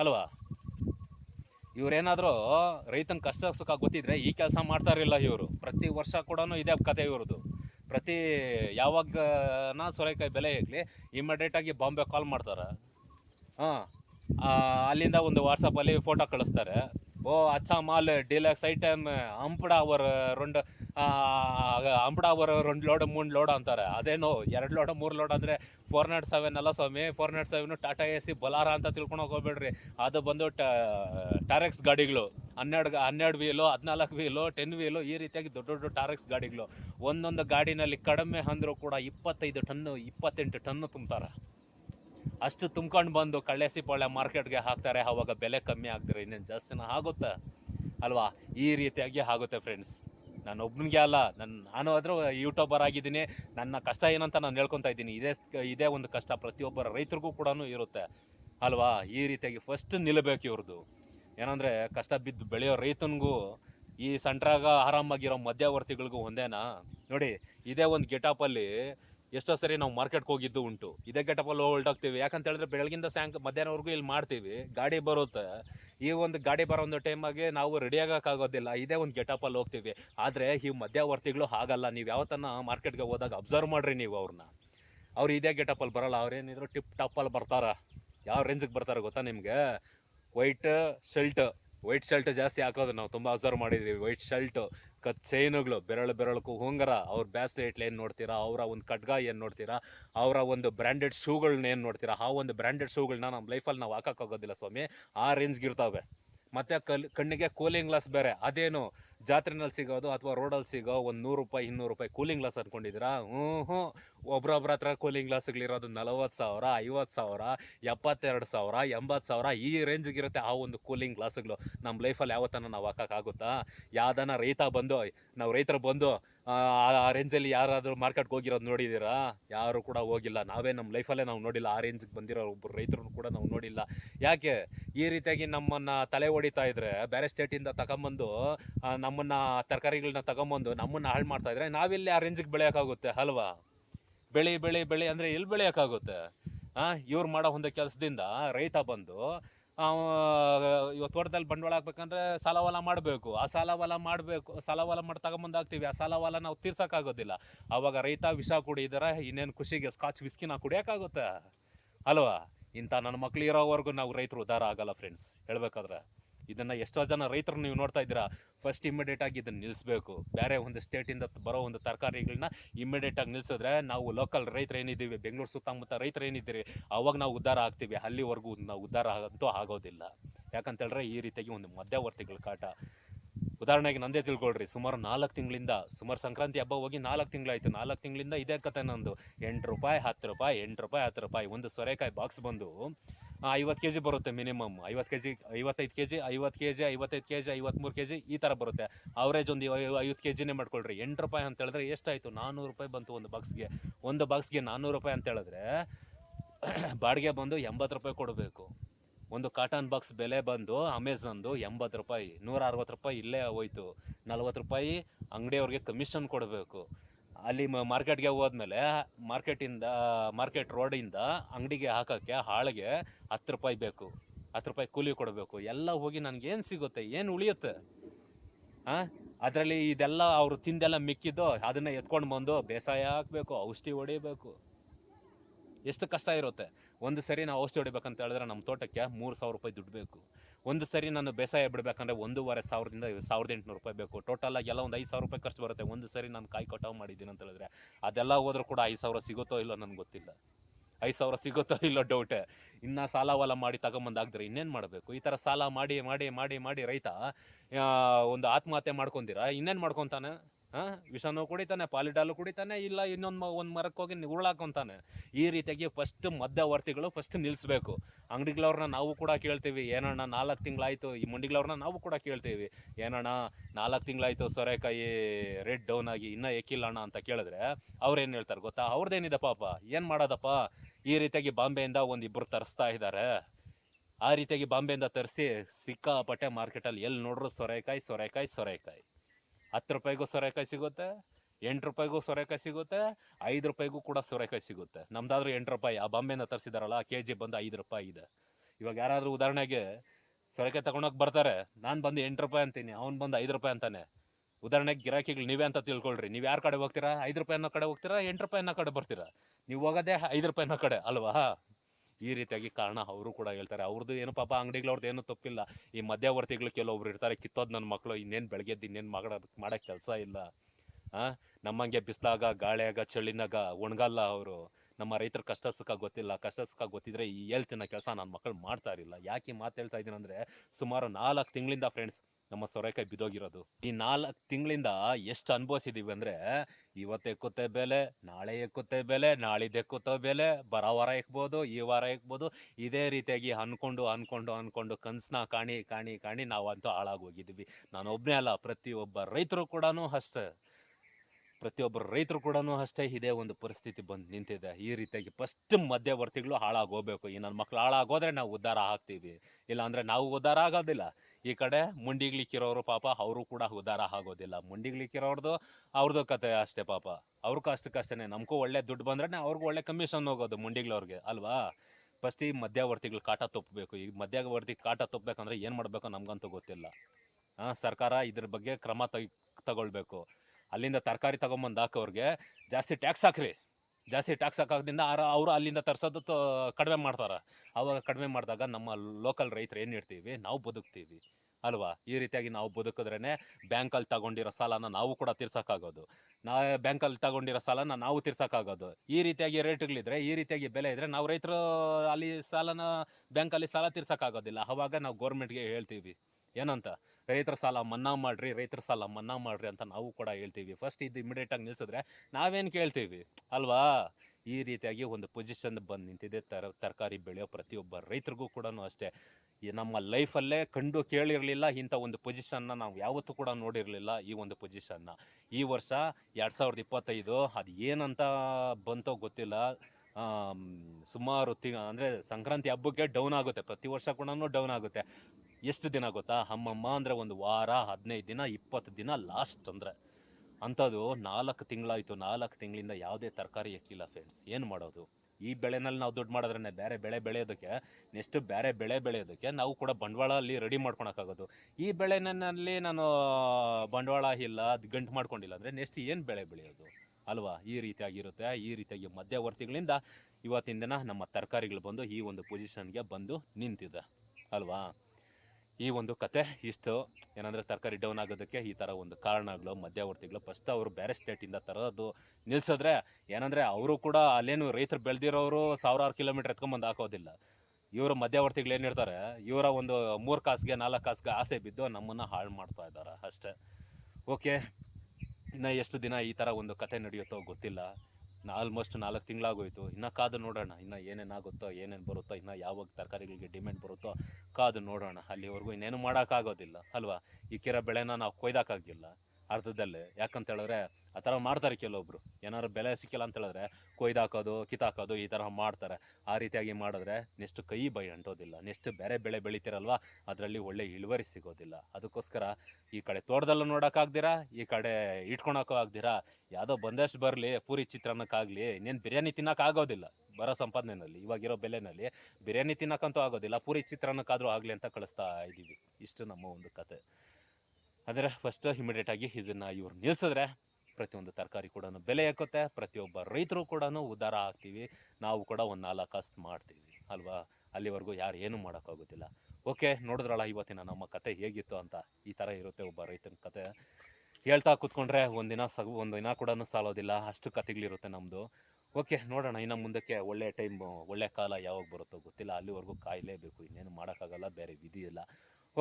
ಅಲ್ವಾ? ಇವರೇನಾದರೂ ರೈತನ ಕಷ್ಟ ಸುಖ ಗೊತ್ತಿದ್ರೆ ಈ ಕೆಲಸ ಮಾಡ್ತಾರಿಲ್ಲ ಇವರು. ಪ್ರತಿ ವರ್ಷ ಕೂಡ ಇದೇ ಕತೆ ಇವ್ರದ್ದು ಪ್ರತಿ ಯಾವಾಗನ ಸೊರೆಕಾಯಿ ಬೆಲೆ ಇರಲಿ ಇಮಿಡಿಯೇಟಾಗಿ ಬಾಂಬೆ ಕಾಲ್ ಮಾಡ್ತಾರೆ. ಹಾಂ ಅಲ್ಲಿಂದ ಒಂದು ವಾಟ್ಸಪ್ಪಲ್ಲಿ ಫೋಟೋ ಕಳಿಸ್ತಾರೆ. ಓ, ಅಚ್ಚಾ ಮಾಲ್, ಡೀಲಕ್ಸ್ ಐಟಮ್ ಅಂಪಡ ಅವರ್ ರೊಂಡು ಅಂಪಡ ಅವರ್ రెండు ಲೋಡ್ ಮೂರು ಲೋಡ್ ಅಂತಾರೆ. ಅದೇನು ಎರಡು ಲೋಡ್, ಮೂರು ಲೋಡ್ ಅಂದರೆ ಫೋರ್ ನಾಟ್ ಸೆವೆನ್ ಅಲ್ಲ ಸ್ವಾಮಿ? Four nought seven Tata Ace ಬಲಾರ ಅಂತ ತಿಳ್ಕೊಳಕ್ ಹೋಗ್ಬೇಡ್ರಿ. ಅದು ಬಂದು ಟಾರೆಕ್ಸ್ ಗಾಡಿಗಳು. ಹನ್ನೆರಡು ಹನ್ನೆರಡು ವೀಲು ಹದಿನಾಲ್ಕು ವೀಲು ಟೆನ್ ವೀಲು ಈ ರೀತಿಯಾಗಿ ದೊಡ್ಡ ದೊಡ್ಡ ಟಾರೆಕ್ಸ್ ಗಾಡಿಗಳು. ಒಂದೊಂದು ಗಾಡಿನಲ್ಲಿ ಕಡಿಮೆ ಅಂದರೂ ಕೂಡ ಇಪ್ಪತ್ತೈದು ಟನ್ನು, ಇಪ್ಪತ್ತೆಂಟು ಟನ್ನು ತುಂಬ್ತಾರೆ. ಅಷ್ಟು ತುಂಬ್ಕೊಂಡು ಬಂದು ಕಳ್ಳೆಸಿ ಪೊಳ್ಳೆ ಮಾರ್ಕೆಟ್ಗೆ ಹಾಕ್ತಾರೆ. ಆವಾಗ ಬೆಲೆ ಕಮ್ಮಿ ಆಗ್ತಾರೆ ಇನ್ನೇನು ಜಾಸ್ತಿನ ಆಗುತ್ತೆ ಅಲ್ವಾ? ಈ ರೀತಿಯಾಗಿ ಆಗುತ್ತೆ ಫ್ರೆಂಡ್ಸ್ ನಾನು ಒಬ್ಬನಿಗೆ ಅಲ್ಲ ನನ್ನ ನಾನು ಆದರೂ ಯೂಟ್ಯೂಬರ್ ಆಗಿದ್ದೀನಿ. ನನ್ನ ಕಷ್ಟ ಏನಂತ ನಾನು ಹೇಳ್ಕೊತಾ ಇದ್ದೀನಿ. ಇದೇ ಇದೇ ಒಂದು ಕಷ್ಟ ಪ್ರತಿಯೊಬ್ಬರ ರೈತರಿಗೂ ಕೂಡ ಇರುತ್ತೆ ಅಲ್ವಾ? ಈ ರೀತಿಯಾಗಿ ಫಸ್ಟ್ ನಿಲ್ಲಬೇಕು ಇವ್ರದ್ದು ಏನಂದರೆ ಕಷ್ಟ ಬಿದ್ದು ಬೆಳೆಯೋ ರೈತನಿಗೂ ಈ ಸೆಂಟ್ರಾಗ ಆರಾಮಾಗಿರೋ ಮಧ್ಯವರ್ತಿಗಳಿಗೂ ಒಂದೇನಾ? ನೋಡಿ, ಇದೇ ಒಂದು ಗೆಟಪಲ್ಲಿ ಎಷ್ಟೋ ಸರಿ ನಾವು ಮಾರ್ಕೆಟ್ಗೆ ಹೋಗಿದ್ದು ಉಂಟು. ಇದೇ ಗೆಟಪಲ್ಲಿ ಹೊರಟೋಗ್ತೀವಿ ಯಾಕಂತ ಹೇಳಿದ್ರೆ ಬೆಳಗಿಂದ ಸಾಯಂಕ, ಮಧ್ಯಾಹ್ನವರೆಗೂ ಇಲ್ಲಿ ಮಾಡ್ತೀವಿ. ಗಾಡಿ ಬರುತ್ತೆ. ಈ ಒಂದು ಗಾಡಿ ಬರೋ ಒಂದು ಟೈಮಾಗೆ ನಾವು ರೆಡಿ ಆಗೋಕ್ಕಾಗೋದಿಲ್ಲ ಇದೇ ಒಂದು ಗೆಟಪಲ್ಲಿ ಹೋಗ್ತೀವಿ. ಆದರೆ ಈ ಮಧ್ಯವರ್ತಿಗಳು ಹಾಗಲ್ಲ. ನೀವು ಯಾವತ್ತನ್ನ ಮಾರ್ಕೆಟ್ಗೆ ಹೋದಾಗ ಅಬ್ಸರ್ವ್ ಮಾಡಿರಿ ನೀವು ಅವ್ರನ್ನ ಅವ್ರು ಇದೇ ಗೆಟಪಲ್ಲಿ ಬರೋಲ್ಲ. ಅವ್ರೇನಿದ್ರು ಟಿಪ್ ಟಾಪಲ್ಲಿ ಬರ್ತಾರೆ. ಯಾವ ರೇಂಜಿಗೆ ಬರ್ತಾರೆ ಗೊತ್ತಾ ನಿಮಗೆ? ವೈಟ್ ಶರ್ಟ್ ವೈಟ್ ಶರ್ಟ್ ಜಾಸ್ತಿ ಹಾಕೋದು ನಾವು. ತುಂಬ ಅಬ್ಸರ್ವ್ ಮಾಡಿದ್ದೀವಿ ವೈಟ್ ಶರ್ಟು ಕತ್ ಚೈನುಗಳು, ಬೆರಳು ಬೆರಳು ಹೋಂಗರ ಅವ್ರ ಬ್ಯಾಸ್ಲೆಟ್ಲ್ ಏನು ನೋಡ್ತೀರಾ? ಅವರ ಒಂದು ಖಡ್ಗ ಏನು ನೋಡ್ತೀರಾ? ಅವರ ಒಂದು ಬ್ರ್ಯಾಂಡೆಡ್ ಶೂಗಳನ್ನ ಏನು ನೋಡ್ತೀರಾ? ಆ ಒಂದು ಬ್ರ್ಯಾಂಡೆಡ್ ಶೂಗಳನ್ನ ನಮ್ಮ ಲೈಫಲ್ಲಿ ನಾವು ಹಾಕೋಕ್ಕಾಗೋದಿಲ್ಲ ಸ್ವಾಮಿ. ಆ ರೇಂಜ್ಗಿರ್ತಾವೆ ಮತ್ತು ಕಲ್, ಕಣ್ಣಿಗೆ ಕೂಲಿಂಗ್ ಗ್ಲಾಸ್ ಬೇರೆ. ಅದೇನು ಜಾತ್ರೆನಲ್ಲಿ ಸಿಗೋದು ಅಥವಾ ರೋಡಲ್ಲಿ ಸಿಗೋ ಒಂದು ನೂರು ರೂಪಾಯಿ, ಇನ್ನೂರು ರೂಪಾಯಿ ಕೂಲಿಂಗ್ ಗ್ಲಾಸ್ ಅಂದ್ಕೊಂಡಿದ್ದೀರಾ ಹ್ಞೂ ಹ್ಞೂ ಒಬ್ರೊಬ್ರ ಹತ್ರ ಕೂಲಿಂಗ್ ಗ್ಲಾಸ್ಗಳಿರೋದು ನಲವತ್ತು ಸಾವಿರ, ಐವತ್ತು ಸಾವಿರ, ಎಪ್ಪತ್ತೆರಡು ಸಾವಿರ, ಎಂಬತ್ತು ಸಾವಿರ ಈ ರೇಂಜಿಗಿರುತ್ತೆ ಆ ಒಂದು ಕೂಲಿಂಗ್ ಗ್ಲಾಸ್ಗಳು ನಮ್ಮ ಲೈಫಲ್ಲಿ ಯಾವತ್ತನ ನಾವು ಹಾಕೋಕ್ಕಾಗುತ್ತಾ ಯಾವ್ದಾನ ರೈತ ಬಂದು, ನಾವು ರೈತರು ಬಂದು ಆ ರೇಂಜಲ್ಲಿ ಯಾರಾದರೂ ಮಾರ್ಕೆಟ್ಗೆ ಹೋಗಿರೋದು ನೋಡಿದ್ದೀರಾ? ಯಾರು ಕೂಡ ಹೋಗಿಲ್ಲ. ನಾವೇ ನಮ್ಮ ಲೈಫಲ್ಲೇ ನಾವು ನೋಡಿಲ್ಲ. ಆ ರೇಂಜ್ಗೆ ಬಂದಿರೋ ಒಬ್ಬರು ರೈತರು ಕೂಡ ನಾವು ನೋಡಿಲ್ಲ. ಯಾಕೆ? ಈ ರೀತಿಯಾಗಿ ನಮ್ಮನ್ನು ತಲೆ ಹೊಡಿತಾ ಇದ್ರೆ, ಬೇರೆ ಸ್ಟೇಟಿಂದ ತಗೊಂಬಂದು ನಮ್ಮನ್ನು ತರಕಾರಿಗಳನ್ನ ತಗೊಂಬಂದು ನಮ್ಮನ್ನ ಹಾಳು ಮಾಡ್ತಾ ಇದ್ರೆ, ನಾವೆಲ್ಲಿ ಆ ರೇಂಜಿಗೆ ಬೆಳೆಯೋಕ್ಕಾಗುತ್ತೆ ಅಲ್ವಾ? ಬೆಳಿ ಬೆಳಿ ಬೆಳಿ ಅಂದರೆ ಎಲ್ಲಿ ಬೆಳೆಯೋಕ್ಕಾಗುತ್ತೆ ಆ, ಇವ್ರು ಮಾಡೋ ಒಂದು ಕೆಲಸದಿಂದ ರೈತ ಬಂದು ಇವತ್ತು ತೋಟದಲ್ಲಿ ಬಂಡವಾಳ ಹಾಕ್ಬೇಕಂದ್ರೆ ಸಾಲ ಹೊಲ ಮಾಡಬೇಕು. ಆ ಸಾಲ ಹೊಲ ಮಾಡಬೇಕು, ಸಾಲ ಹೊಲ ಮಾಡಿ ತಗೊಂಬಂದು ಹಾಕ್ತೀವಿ ಆ ಸಾಲ ಹೊಲ ನಾವು ತೀರ್ಸೋಕ್ಕಾಗೋದಿಲ್ಲ. ಆವಾಗ ರೈತ ವಿಷ ಕುಡಿದರೆ ಇನ್ನೇನು ಖುಷಿಗೆ ಸ್ಕಾಚ್ ವಿಸ್ಕಿನ ಕುಡಿಯೋಕ್ಕಾಗುತ್ತೆ. ಅಲ್ವಾ? ಇಂಥ ನನ್ನ ಮಕ್ಳು ಇರೋವರೆಗೂ ನಾವು ರೈತರು ಉದ್ಧಾರ ಆಗಲ್ಲ ಫ್ರೆಂಡ್ಸ್ ಹೇಳ್ಬೇಕಾದ್ರೆ. ಇದನ್ನು ಎಷ್ಟೋ ಜನ ರೈತರು ನೀವು ನೋಡ್ತಾ ಇದ್ದೀರಾ. ಫಸ್ಟ್ ಇಮಿಡಿಯೇಟಾಗಿ ಇದನ್ನು ನಿಲ್ಲಿಸಬೇಕು ಬೇರೆ ಒಂದು ಸ್ಟೇಟಿಂದ ಬರೋ ಒಂದು ತರಕಾರಿಗಳನ್ನ ಇಮಿಡಿಯೇಟಾಗಿ ನಿಲ್ಲಿಸಿದ್ರೆ ನಾವು ಲೋಕಲ್ ರೈತರು ಏನಿದ್ದೀವಿ, ಬೆಂಗಳೂರು ಸುತ್ತಮುತ್ತ ರೈತರು ಏನಿದ್ದೀರಿ, ಅವಾಗ ನಾವು ಉದ್ಧಾರ ಆಗ್ತೀವಿ. ಅಲ್ಲಿವರೆಗೂ ನಾವು ಉದ್ಧಾರ ಅಂತೂ ಆಗೋದಿಲ್ಲ. ಯಾಕಂತೇಳಿದ್ರೆ ಈ ರೀತಿಯಾಗಿ ಒಂದು ಮಧ್ಯವರ್ತಿಗಳ ಕಾಟ. ಉದಾಹರಣೆಗೆ ನಂದೇ ತಿಳ್ಕೊಳ್ರಿ, ಸುಮಾರು ನಾಲ್ಕು ತಿಂಗಳಿಂದ, ಸುಮಾರು ಸಂಕ್ರಾಂತಿ ಹಬ್ಬ ಹೋಗಿ ನಾಲ್ಕು ತಿಂಗಳಾಯಿತು. ನಾಲ್ಕು ತಿಂಗಳಿಂದ ಇದೇ ಕತೆ ನಂದು. ಎಂಟು ರೂಪಾಯಿ, ಹತ್ತು ರೂಪಾಯಿ, ಎಂಟು ರೂಪಾಯಿ, ಹತ್ತು ರೂಪಾಯಿ, ಒಂದು ಸೊರೆಕಾಯಿ ಬಾಕ್ಸ್ ಬಂದು ಐವತ್ತು ಕೆ ಜಿ ಬರುತ್ತೆ ಮಿನಿಮಮ್. ಐವತ್ತು ಕೆ ಜಿ ಐವತ್ತೈದು ಕೆ ಜಿ ಐವತ್ತು ಕೆ ಜಿ ಐವತ್ತೈದು ಕೆ ಜಿ ಐವತ್ತ್ಮೂರು ಕೆ ಜಿ ಈ ಥರ ಬರುತ್ತೆ. ಅವರೇಜ್ ಒಂದು ಐವತ್ತು ಕೆ ಜಿನೇ ಮಾಡ್ಕೊಳ್ರಿ. ಎಂಟು ರೂಪಾಯಿ ಅಂತ ಹೇಳಿದ್ರೆ ಎಷ್ಟಾಯಿತು? ನಾನ್ನೂರು ರೂಪಾಯಿ ಬಂತು ಒಂದು ಬಾಕ್ಸ್ಗೆ ಒಂದು ಬಾಕ್ಸ್ಗೆ ನಾನ್ನೂರು ರೂಪಾಯಿ ಅಂತ ಹೇಳಿದ್ರೆ ಬಾಡಿಗೆ ಬಂದು ಎಂಬತ್ತು ರೂಪಾಯಿ ಕೊಡಬೇಕು. ಒಂದು ಕಾಟನ್ ಬಾಕ್ಸ್ ಬೆಲೆ ಬಂದು ಅಮೆಝಾನ್ದು ಎಂಬತ್ತು ರೂಪಾಯಿ ನೂರ ಅರವತ್ತು ರೂಪಾಯಿ ಇಲ್ಲೇ ಹೋಯ್ತು. ನಲ್ವತ್ತು ರೂಪಾಯಿ ಅಂಗಡಿಯವ್ರಿಗೆ ಕಮಿಷನ್ ಕೊಡಬೇಕು. ಅಲ್ಲಿ ಮಾರ್ಕೆಟ್ಗೆ ಹೋದ್ಮೇಲೆ, ಮಾರ್ಕೆಟಿಂದ, ಮಾರ್ಕೆಟ್ ರೋಡಿಂದ ಅಂಗಡಿಗೆ ಹಾಕೋಕ್ಕೆ ಹಾಳಿಗೆ ಹತ್ತು ರೂಪಾಯಿ ಬೇಕು, ಹತ್ತು ರೂಪಾಯಿ ಕೂಲಿ ಕೊಡಬೇಕು, ಎಲ್ಲ ಹೋಗಿ ನನಗೆ ಏನು ಸಿಗುತ್ತೆ, ಏನು ಉಳಿಯುತ್ತೆ? ಹಾಂ ಅದರಲ್ಲಿ ಇದೆಲ್ಲ ಅವರು ತಿಂದೆಲ್ಲ ಮಿಕ್ಕಿದ್ದು ಅದನ್ನು ಎತ್ಕೊಂಡು ಬಂದು ಬೇಸಾಯ ಹಾಕಬೇಕು, ಔಷಧಿ ಹೊಡಿಬೇಕು. ಎಷ್ಟು ಕಷ್ಟ ಇರುತ್ತೆ? ಒಂದು ಸರಿ ನಾವು ಔಷಧಿ ಹೊಡಿಬೇಕಂತ ಹೇಳಿದ್ರೆ ನಮ್ಮ ತೋಟಕ್ಕೆ ಮೂರು ಸಾವಿರ ರೂಪಾಯಿ ದುಡ್ಡು ಬೇಕು. ಒಂದು ಸರಿ ನಾನು ಬೇಸಾಯ ಬಿಡಬೇಕಂದ್ರೆ ಒಂದೂವರೆ ಸಾವಿರದಿಂದ ಸಾವಿರದ ಎಂಟುನೂರು ರೂಪಾಯಿ ಬೇಕು. ಟೋಟಲಾಗಿ ಎಲ್ಲ ಒಂದು ಐದು ಸಾವಿರ ರೂಪಾಯಿ ಖರ್ಚು ಬರುತ್ತೆ. ಒಂದು ಸರಿ ನಾನು ಕಾಯಿ ಕಟಾವು ಮಾಡಿದ್ದೀನಿ ಅಂತ ಹೇಳಿದ್ರೆ ಅದೆಲ್ಲ ಹೋದ್ರೂ ಕೂಡ ಐದು ಸಾವಿರ ಸಿಗುತ್ತೋ ಇಲ್ಲೋ ನನಗೆ ಗೊತ್ತಿಲ್ಲ. ಐದು ಸಾವಿರ ಸಿಗುತ್ತೋ ಇಲ್ಲೋ ಡೌಟೆ ಇನ್ನು ಸಾಲ ವಾಲ ಮಾಡಿ ತಗೊಂಬಂದಾಗಿದ್ರೆ ಇನ್ನೇನು ಮಾಡಬೇಕು? ಈ ಥರ ಸಾಲ ಮಾಡಿ ಮಾಡಿ ಮಾಡಿ ಮಾಡಿ ರೈತ ಒಂದು ಆತ್ಮಹತ್ಯೆ ಮಾಡ್ಕೊಂತೀರಾ? ಇನ್ನೇನು ಮಾಡ್ಕೊತಾನೆ? ಹಾಂ ವಿಷನೂ ಕುಡಿತಾನೆ ಪಾಲಿಡಾಲು ಕುಡಿತಾನೆ, ಇಲ್ಲ ಇನ್ನೊಂದು ಒಂದು ಮರಕ್ಕೆ ಹೋಗಿ ಉರುಳಾಕೊಂತಾನೆ. ಈ ರೀತಿಯಾಗಿ ಫಸ್ಟ್ ಮಧ್ಯವರ್ತಿಗಳು ಫಸ್ಟ್ ನಿಲ್ಲಿಸ್ಬೇಕು ಅಂಗಡಿಗಳವ್ರನ್ನ ನಾವು ಕೂಡ ಕೇಳ್ತೀವಿ, ಏನಣ್ಣ ನಾಲ್ಕು ತಿಂಗಳಾಯ್ತು? ಈ ಮಂಡಿಗಳವ್ರನ್ನ ನಾವು ಕೂಡ ಕೇಳ್ತೀವಿ, ಏನಣ್ಣ ನಾಲ್ಕು ತಿಂಗಳಾಯ್ತು ಸೊರೆಕಾಯಿ ರೆಡ್ ಡೌನ್ ಆಗಿ ಇನ್ನೂ ಎಕ್ಕಿಲ್ಲ ಅಣ್ಣ ಅಂತ ಕೇಳಿದ್ರೆ ಅವ್ರೇನು ಹೇಳ್ತಾರೆ ಗೊತ್ತಾ? ಅವ್ರದ್ದೇನಿದೆ ಪಾಪ, ಏನು ಮಾಡೋದಪ್ಪ? ಈ ರೀತಿಯಾಗಿ ಬಾಂಬೆಯಿಂದ ಒಂದು ಇಬ್ಬರು ತರಿಸ್ತಾ ಇದ್ದಾರೆ ಆ ರೀತಿಯಾಗಿ ಬಾಂಬೆಯಿಂದ ತರಿಸಿ ಸಿಕ್ಕಾಪಟ್ಟೆ ಮಾರ್ಕೆಟಲ್ಲಿ ಎಲ್ಲಿ ನೋಡ್ರು ಸೊರೆಕಾಯಿ ಸೊರೆಕಾಯಿ ಸೊರೆಕಾಯಿ. ಹತ್ತು ರೂಪಾಯಿಗೂ ಸೊರೆಕಾಯಿ ಸಿಗುತ್ತೆ ಎಂಟು ರೂಪಾಯಿಗೂ ಸೊರೆಕಾಯಿ ಸಿಗುತ್ತೆ, ಐದು ರೂಪಾಯಿಗೂ ಕೂಡ ಸೊರೆಕಾಯಿ ಸಿಗುತ್ತೆ. ನಮ್ದಾದ್ರೂ ಎಂಟು ರೂಪಾಯಿ. ಆ ಬಾಂಬೆಯಿಂದ ತರಿಸಿದಾರಲ್ಲ ಕೆ ಜಿ ಬಂದು ಐದು ರೂಪಾಯಿ ಇದೆ. ಇವಾಗ ಯಾರಾದರೂ ಉದಾಹರಣೆಗೆ ಸೊರೆಕಾಯಿ ತಗೊಂಡೋಗಿ ಬರ್ತಾರೆ, ನಾನು ಬಂದು ಎಂಟು ರೂಪಾಯಿ ಅಂತೀನಿ, ಅವ್ನು ಬಂದು ಐದು ರೂಪಾಯಿ ಅಂತಾನೆ. ಉದಾಹರಣೆಗೆ ಗಿರಾಕಿಗಳು ನೀವೇ ಅಂತ ತಿಳ್ಕೊಳ್ರಿ. ನೀವು ಯಾರ ಕಡೆ ಹೋಗ್ತೀರಾ? ಐದು ರೂಪಾಯಿ ಅನ್ನೋ ಕಡೆ ಹೋಗ್ತೀರಾ? ಎಂಟು ರೂಪಾಯಿ ಅನ್ನೋ ಕಡೆ ಬರ್ತೀರಾ? ನೀವು ಹೋಗೋದೇ ಐದು ರೂಪಾಯಿ ಅನ್ನೋ ಕಡೆ ಅಲ್ವಾ? ಈ ರೀತಿಯಾಗಿ ಕಾರಣ ಅವರು ಕೂಡ ಹೇಳ್ತಾರೆ. ಅವ್ರದ್ದು ಏನು ಪಾಪ ಅಂಗಡಿಗಳವ್ರದ್ದು ಏನು ತಪ್ಪಿಲ್ಲ. ಈ ಮಧ್ಯವರ್ತಿಗಳು ಕೆಲವೊಬ್ರು ಇರ್ತಾರೆ, ಕಿತ್ತೋದು ನನ್ನ ಮಕ್ಕಳು ಇನ್ನೇನು ಬೆಳಗ್ಗೆದ್ದು ಇನ್ನೇನು ಮಾಡೋದು ಮಾಡೋಕ್ಕೆ ಕೆಲಸ ಇಲ್ಲ. ಹಾಂ ನಮ್ಮಂಗೆ ಬಿಸಿಲಾಗ, ಗಾಳಿಯಾಗ ಚಳಿನಾಗ ಒಣಗಲ್ಲ ಅವರು. ನಮ್ಮ ರೈತರ ಕಷ್ಟ ಸುಖ ಗೊತ್ತಿಲ್ಲ. ಕಷ್ಟ ಸುಖ ಗೊತ್ತಿದ್ರೆ ಈ ಹೇಳ್ತಿನ ಕೆಲಸ ನನ್ನ ಮಕ್ಕಳು ಮಾಡ್ತಾ ಇರಲಿಲ್ಲ. ಯಾಕೆ ಮಾತು ಹೇಳ್ತಾ ಇದ್ದೀನಿ ಅಂದರೆ ಸುಮಾರು ನಾಲ್ಕು ತಿಂಗಳಿಂದ ಫ್ರೆಂಡ್ಸ್ ನಮ್ಮ ಸೊರೆಕಾಯಿ ಬಿದ್ದೋಗಿರೋದು. ಈ ನಾಲ್ಕು ತಿಂಗಳಿಂದ ಎಷ್ಟು ಅನುಭವಿಸಿದ್ದೀವಿ ಅಂದರೆ ಇವತ್ತು ಎಕ್ಕುತ್ತೆ ಬೆಲೆ, ನಾಳೆ ಎಕ್ಕುತ್ತೆ ಬೆಲೆ ನಾಳಿದ್ದು ಎಕ್ಕುತ್ತೋ ಬೆಲೆ, ಬರ ವಾರ ಎಕ್ಬೋದು, ಈ ವಾರ ಎಕ್ಬೋದು. ಇದೇ ರೀತಿಯಾಗಿ ಅಂದ್ಕೊಂಡು ಅಂದ್ಕೊಂಡು ಅಂದ್ಕೊಂಡು ಕನಸನ್ನ ಕಾಣಿ ಕಾಣಿ ಕಾಣಿ ನಾವಂತೂ ಹಾಳಾಗೋಗಿದ್ದೀವಿ ನಾನು ಒಬ್ಬನೇ ಅಲ್ಲ, ಪ್ರತಿಯೊಬ್ಬ ರೈತರು ಕೂಡ ಅಷ್ಟೇ. ಪ್ರತಿಯೊಬ್ಬರು ರೈತರು ಕೂಡ ಅಷ್ಟೇ ಇದೇ ಒಂದು ಪರಿಸ್ಥಿತಿ ಬಂದು ನಿಂತಿದೆ. ಈ ರೀತಿಯಾಗಿ ಫಸ್ಟ್ ಮಧ್ಯವರ್ತಿಗಳು ಹಾಳಾಗೋಗಬೇಕು. ಈ ನನ್ನ ಮಕ್ಳು ಹಾಳಾಗೋದ್ರೆ ನಾವು ಉದ್ಧಾರ ಆಗ್ತೀವಿ. ಇಲ್ಲಾಂದರೆ ನಾವು ಉದ್ಧಾರ ಆಗೋದಿಲ್ಲ. ಈ ಕಡೆ ಮುಂಡಿಗ್ಲಿಕ್ಕಿರೋರು ಪಾಪ ಅವರು ಕೂಡ ಉದ್ಧಾರ ಆಗೋದಿಲ್ಲ. ಮುಂಡಿಗ್ಲಿಕ್ಕಿರೋರ್ದು ಅವ್ರದ್ದು ಕತೆ ಅಷ್ಟೇ ಪಾಪ. ಅವ್ರ ಕಷ್ಟಕ್ಕಷ್ಟೇ ನಮಗೂ ಒಳ್ಳೆ ದುಡ್ಡು ಬಂದ್ರೆ ಅವ್ರಿಗೂ ಒಳ್ಳೆ ಕಮಿಷನ್ ಹೋಗೋದು ಮುಂಡಿಗ್ಲವ್ರಿಗೆ ಅಲ್ವಾ? ಫಸ್ಟ್ ಈ ಮಧ್ಯವರ್ತಿಗಳು ಕಾಟ ತಪ್ಪಬೇಕು ಈ ಮಧ್ಯವರ್ತಿ ಕಾಟ ತಪ್ಪಬೇಕಂದ್ರೆ ಏನು ಮಾಡಬೇಕು ನಮಗಂತೂ ಗೊತ್ತಿಲ್ಲ. ಸರ್ಕಾರ ಇದ್ರ ಬಗ್ಗೆ ಕ್ರಮ ತೆಗಿ, ತಗೊಳ್ಬೇಕು. ಅಲ್ಲಿಂದ ತರಕಾರಿ ತಗೊಂಬಂದು ಹಾಕೋರಿಗೆ ಜಾಸ್ತಿ ಟ್ಯಾಕ್ಸ್ ಹಾಕ್ರಿ. ಜಾಸ್ತಿ ಟ್ಯಾಕ್ಸ್ ಹಾಕೋದ್ರಿಂದ ಅವರು ಅಲ್ಲಿಂದ ತರಿಸೋದು ಕಡಿಮೆ ಮಾಡ್ತಾರೆ. ಆವಾಗ ಕಡಿಮೆ ಮಾಡಿದಾಗ ನಮ್ಮ ಲೋಕಲ್ ರೈತರು ಏನು ಇರ್ತೀವಿ ನಾವು ಬದುಕ್ತೀವಿ. ಅಲ್ವಾ? ಈ ರೀತಿಯಾಗಿ ನಾವು ಬದುಕಿದ್ರೇ ಬ್ಯಾಂಕಲ್ಲಿ ತಗೊಂಡಿರೋ ಸಾಲನ ನಾವು ಕೂಡ ತೀರ್ಸೋಕ್ಕಾಗೋದು. ನಾ ಬ್ಯಾಂಕಲ್ಲಿ ತಗೊಂಡಿರೋ ಸಾಲನ ನಾವು ತೀರ್ಸೋಕ್ಕಾಗೋದು. ಈ ರೀತಿಯಾಗಿ ರೇಟ್ಗಳಿದ್ರೆ, ಈ ರೀತಿಯಾಗಿ ಬೆಲೆ ಇದ್ದರೆ ನಾವು ರೈತರು ಅಲ್ಲಿ ಸಾಲನ ಬ್ಯಾಂಕಲ್ಲಿ ಸಾಲ ತೀರ್ಸೋಕ್ಕಾಗೋದಿಲ್ಲ. ಆವಾಗ ನಾವು ಗೌರ್ಮೆಂಟ್ಗೆ ಹೇಳ್ತೀವಿ. ಏನಂತ? ರೈತರ ಸಾಲ ಮನ್ನಾ ಮಾಡಿರಿ, ರೈತರ ಸಾಲ ಮನ್ನಾ ಮಾಡಿರಿ ಅಂತ ನಾವು ಕೂಡ ಹೇಳ್ತೀವಿ. ಫಸ್ಟ್ ಇದು ಇಮಿಡಿಯೇಟಾಗಿ ನಿಲ್ಲಿಸಿದ್ರೆ ನಾವೇನು ಕೇಳ್ತೀವಿ? ಅಲ್ವಾ? ಈ ರೀತಿಯಾಗಿ ಒಂದು ಪೊಸಿಷನ್ ಬಂದು ನಿಂತಿದೆ ತರ, ತರಕಾರಿ ಬೆಳೆಯೋ ಪ್ರತಿಯೊಬ್ಬ ರೈತರಿಗೂ ಕೂಡ ಅಷ್ಟೇ. ಈ ನಮ್ಮ ಲೈಫಲ್ಲೇ ಕಂಡು ಕೇಳಿರಲಿಲ್ಲ, ಇಂಥ ಒಂದು ಪೊಸಿಷನ್ನ ನಾವು ಯಾವತ್ತೂ ಕೂಡ ನೋಡಿರಲಿಲ್ಲ ಈ ಒಂದು ಪೊಸಿಷನ್ನ ಈ ವರ್ಷ ಎರಡು ಸಾವಿರದ ಇಪ್ಪತ್ತೈದು ಅದು ಏನಂತ ಬಂತೋ ಗೊತ್ತಿಲ್ಲ. ಸುಮಾರು ತಿ ಅಂದರೆ ಸಂಕ್ರಾಂತಿ ಹಬ್ಬಕ್ಕೆ ಡೌನ್ ಆಗುತ್ತೆ. ಪ್ರತಿ ವರ್ಷ ಕೂಡ ಡೌನ್ ಆಗುತ್ತೆ. ಎಷ್ಟು ದಿನ ಗೊತ್ತಾ? ಅಮ್ಮಮ್ಮ ಅಂದರೆ ಒಂದು ವಾರ, ಹದಿನೈದು ದಿನ, ಇಪ್ಪತ್ತು ದಿನ ಲಾಸ್ಟ್ ತೊಂದರೆ. ಅಂಥದ್ದು ನಾಲ್ಕು ತಿಂಗಳಾಯಿತು. ನಾಲ್ಕು ತಿಂಗಳಿಂದ ಯಾವುದೇ ತರಕಾರಿ ಎಕ್ಕಿಲ್ಲ ಫ್ರೆಂಡ್ಸ್ ಏನು ಮಾಡೋದು? ಈ ಬೆಳೆನಲ್ಲಿ ನಾವು ದುಡ್ಡು ಮಾಡಿದ್ರೆ ಬೇರೆ ಬೆಳೆ ಬೆಳೆಯೋದಕ್ಕೆ ನೆಕ್ಸ್ಟ್ ಬೇರೆ ಬೆಳೆ ಬೆಳೆಯೋದಕ್ಕೆ ನಾವು ಕೂಡ ಬಂಡವಾಳ ಅಲ್ಲಿ ರೆಡಿ ಮಾಡ್ಕೊಳಕ್ಕಾಗೋದು. ಈ ಬೆಳೆನಲ್ಲಿ ನಾನು, ಬಂಡವಾಳ ಇಲ್ಲ, ಅದು ಗಂಟು ಮಾಡ್ಕೊಂಡಿಲ್ಲ ಅಂದರೆ ನೆಕ್ಸ್ಟ್ ಏನು ಬೆಳೆ ಬೆಳೆಯೋದು? ಅಲ್ವಾ? ಈ ರೀತಿಯಾಗಿರುತ್ತೆ. ಈ ರೀತಿಯಾಗಿ ಮಧ್ಯವರ್ತಿಗಳಿಂದ ಇವತ್ತಿನ ದಿನ ನಮ್ಮ ತರಕಾರಿಗಳು ಬಂದು ಈ ಒಂದು ಪೊಸಿಷನ್ಗೆ ಬಂದು ನಿಂತಿದೆ. ಅಲ್ವಾ? ಈ ಒಂದು ಕತೆ ಇಷ್ಟು. ಏನಂದರೆ ತರಕಾರಿ ಡೌನ್ ಆಗೋದಕ್ಕೆ ಈ ಥರ ಒಂದು ಕಾರಣಗಳು, ಮಧ್ಯವರ್ತಿಗಳು ಫಸ್ಟ್ ಅವರು ಬೇರೆ ಸ್ಟೇಟಿಂದ ತರೋದು ನಿಲ್ಸಿದ್ರೆ ಏನಂದರೆ ಅವರು ಕೂಡ ಅಲ್ಲೇನು ರೈತರು ಬೆಳೆದಿರೋರು ಸಾವಿರಾರು ಕಿಲೋಮೀಟ್ರ್ ಎತ್ಕೊಂಬಂದು ಹಾಕೋದಿಲ್ಲ. ಇವರು ಮಧ್ಯವರ್ತಿಗಳು ಏನಿರ್ತಾರೆ ಇವರ ಒಂದು ಮೂರು ಕಾಸಿಗೆ, ನಾಲ್ಕು ಕಾಸಿಗೆ ಆಸೆ ಬಿದ್ದು ನಮ್ಮನ್ನು ಹಾಳು ಮಾಡ್ತಾ ಇದ್ದಾರೆ ಅಷ್ಟೇ. ಓಕೆ ಇನ್ನು ಎಷ್ಟು ದಿನ ಈ ಥರ ಒಂದು ಕತೆ ನಡೆಯುತ್ತೋ ಗೊತ್ತಿಲ್ಲ. ಆಲ್ಮೋಸ್ಟ್ ನಾಲ್ಕು ತಿಂಗಳಾಗೋಯ್ತು. ಇನ್ನು ಕಾದು ನೋಡೋಣ, ಇನ್ನು ಏನೇನಾಗುತ್ತೋ, ಏನೇನು ಬರುತ್ತೋ, ಇನ್ನು ಯಾವಾಗ ತರಕಾರಿಗಳಿಗೆ ಡಿಮ್ಯಾಂಡ್ ಬರುತ್ತೋ ಕಾದು ನೋಡೋಣ. ಅಲ್ಲಿವರೆಗೂ ಇನ್ನೇನು ಮಾಡೋಕ್ಕಾಗೋದಿಲ್ಲ, ಅಲ್ವಾ? ಇಕ್ಕಿರೋ ಬೆಳೆನ ನಾವು ಕೊಯ್ದಾಕಾಗಿಲ್ಲ, ಅರ್ಧದಲ್ಲೇ. ಯಾಕಂತ ಹೇಳಿದ್ರೆ, ಆ ಥರ ಮಾಡ್ತಾರೆ ಕೆಲವೊಬ್ರು. ಏನಾದ್ರು ಬೆಲೆ ಸಿಕ್ಕಿಲ್ಲ ಅಂತ ಹೇಳಿದ್ರೆ, ಕೊಯ್ದಾಕೋದು, ಕಿತ್ತಾಕೋದು ಈ ಥರ ಮಾಡ್ತಾರೆ. ಆ ರೀತಿಯಾಗಿ ಮಾಡಿದ್ರೆ ನೆಕ್ಸ್ಟ್ ಕೈ ಬೈ ಅಂಟೋದಿಲ್ಲ. ನೆಕ್ಸ್ಟ್ ಬೇರೆ ಬೆಳೆ ಬೆಳಿತೀರಲ್ವ, ಅದರಲ್ಲಿ ಒಳ್ಳೆ ಇಳುವರಿ ಸಿಗೋದಿಲ್ಲ. ಅದಕ್ಕೋಸ್ಕರ ಈ ಕಡೆ ತೋಟದಲ್ಲೂ ನೋಡೋಕ್ಕಾಗ್ದಿರಾ, ಈ ಕಡೆ ಇಟ್ಕೊಳಕ್ಕೂ ಆಗ್ದಿರಾ ಯಾವುದೋ ಬಂದಷ್ಟು ಬರಲಿ, ಪೂರಿ ಚಿತ್ರಾನ್ನಕ್ಕಾಗಲಿ, ಇನ್ನೇನು ಬಿರಿಯಾನಿ ತಿನ್ನೋಕ್ಕಾಗೋದಿಲ್ಲ ಬರೋ ಸಂಪಾದನೆಯಲ್ಲಿ ಇವಾಗಿರೋ ಬೆಲೆನಲ್ಲಿ ಬಿರಿಯಾನಿ ತಿನ್ನೋಕ್ಕಂತೂ ಆಗೋದಿಲ್ಲ, ಪೂರಿ ಚಿತ್ರಾನ್ನಕ್ಕಾದರೂ ಆಗಲಿ ಅಂತ ಕಳಿಸ್ತಾ ಇದ್ದೀವಿ. ಇಷ್ಟು ನಮ್ಮ ಒಂದು ಕತೆ. ಆದರೆ ಫಸ್ಟ್ ಇಮಿಡಿಯೇಟಾಗಿ ಇದನ್ನು ಇವ್ರು ನಿಲ್ಲಿಸಿದ್ರೆ ಪ್ರತಿಯೊಂದು ತರಕಾರಿ ಕೂಡ ಬೆಲೆ ಹಾಕುತ್ತೆ ಪ್ರತಿಯೊಬ್ಬ ರೈತರು ಕೂಡ ಉದ್ಧಾರ ಆಗ್ತೀವಿ. ನಾವು ಕೂಡ ಒಂದು ನಾಲ್ಕು ಮಾಡ್ತೀವಿ. ಅಲ್ವಾ? ಅಲ್ಲಿವರೆಗೂ ಯಾರು ಏನೂ ಮಾಡೋಕ್ಕಾಗೋದಿಲ್ಲ. ಓಕೆ, ನೋಡಿದ್ರಲ್ಲ ಇವತ್ತಿನ ನಮ್ಮ ಕತೆ ಹೇಗಿತ್ತು ಅಂತ ಈ ಥರ ಇರುತ್ತೆ ಒಬ್ಬ ರೈತನ ಕತೆ. ಹೇಳ್ತಾ ಕೂತ್ಕೊಂಡ್ರೆ ಒಂದಿನ ಸಗು ದಿನ ಕೂಡ ಸಾಲೋದಿಲ್ಲ. ಅಷ್ಟು ಕತೆಗಳಿರುತ್ತೆ ನಮ್ಮದು ಓಕೆ, ನೋಡೋಣ. ಇನ್ನು ಮುಂದಕ್ಕೆ ಒಳ್ಳೆ ಟೈಮ್, ಒಳ್ಳೆ ಕಾಲ ಯಾವಾಗ ಬರುತ್ತೋ ಗೊತ್ತಿಲ್ಲ. ಅಲ್ಲಿವರೆಗೂ ಕಾಯಲೇಬೇಕು. ಇನ್ನೇನು ಮಾಡೋಕ್ಕಾಗಲ್ಲ. ಬೇರೆ ವಿಧಿ ಇಲ್ಲ.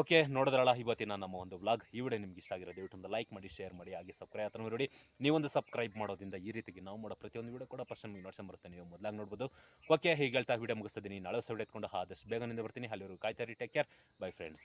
ಓಕೆ, ನೋಡಿದ್ರಲ್ಲ, ಇವತ್ತಿನ ನಮ್ಮ ಒಂದು ವ್ಲಾಗ್. ಈ ವಿಡಿಯೋ ನಿಮ್ಗೆ ಇಷ್ಟ ಆಗಿರೋ ದಯವಿಟ್ಟು ಒಂದು ಲೈಕ್ ಮಾಡಿ, ಶೇರ್ ಮಾಡಿ, ಹಾಗೆ ಸಬ್ಸ್ಕ್ರೈಬ್ ಆತನ ನೋಡಿ ನೀವೊಂದು ಸಬ್ಸ್ಕ್ರೈಬ್ ಮಾಡೋದ್ರಿಂದ ಈ ರೀತಿಗೆ ನಾವು ಮಾಡೋ ಪ್ರತಿಯೊಂದು ವಿಡಿಯೋ ಕೂಡ ಫಸ್ಟ್ ನಿಮಗೆ ನೋಡ್ಕೊಂಡು ಬರುತ್ತೆ. ನೀವು ಮೊದಲಾಗಿ ನೋಡ್ಬೋದು. ಓಕೆ, ಹೀಗೆ ಹೇಳ್ತಾ ವಿಡಿಯೋ ಮುಗಿಸ್ತಿದ್ದೀನಿ. ನಾಳೆ ವಿಡಿಯೋ ಎತ್ಕೊಂಡು ಆದಷ್ಟು ಬೇಗನಿಂದ ಬರ್ತೀನಿ ಅಲ್ಲಿವರೆಗೂ ಕಾಯ್ತಾರಿ ಟೇಕ್ ಕೇರ್ ಬೈ ಫ್ರೆಂಡ್ಸ್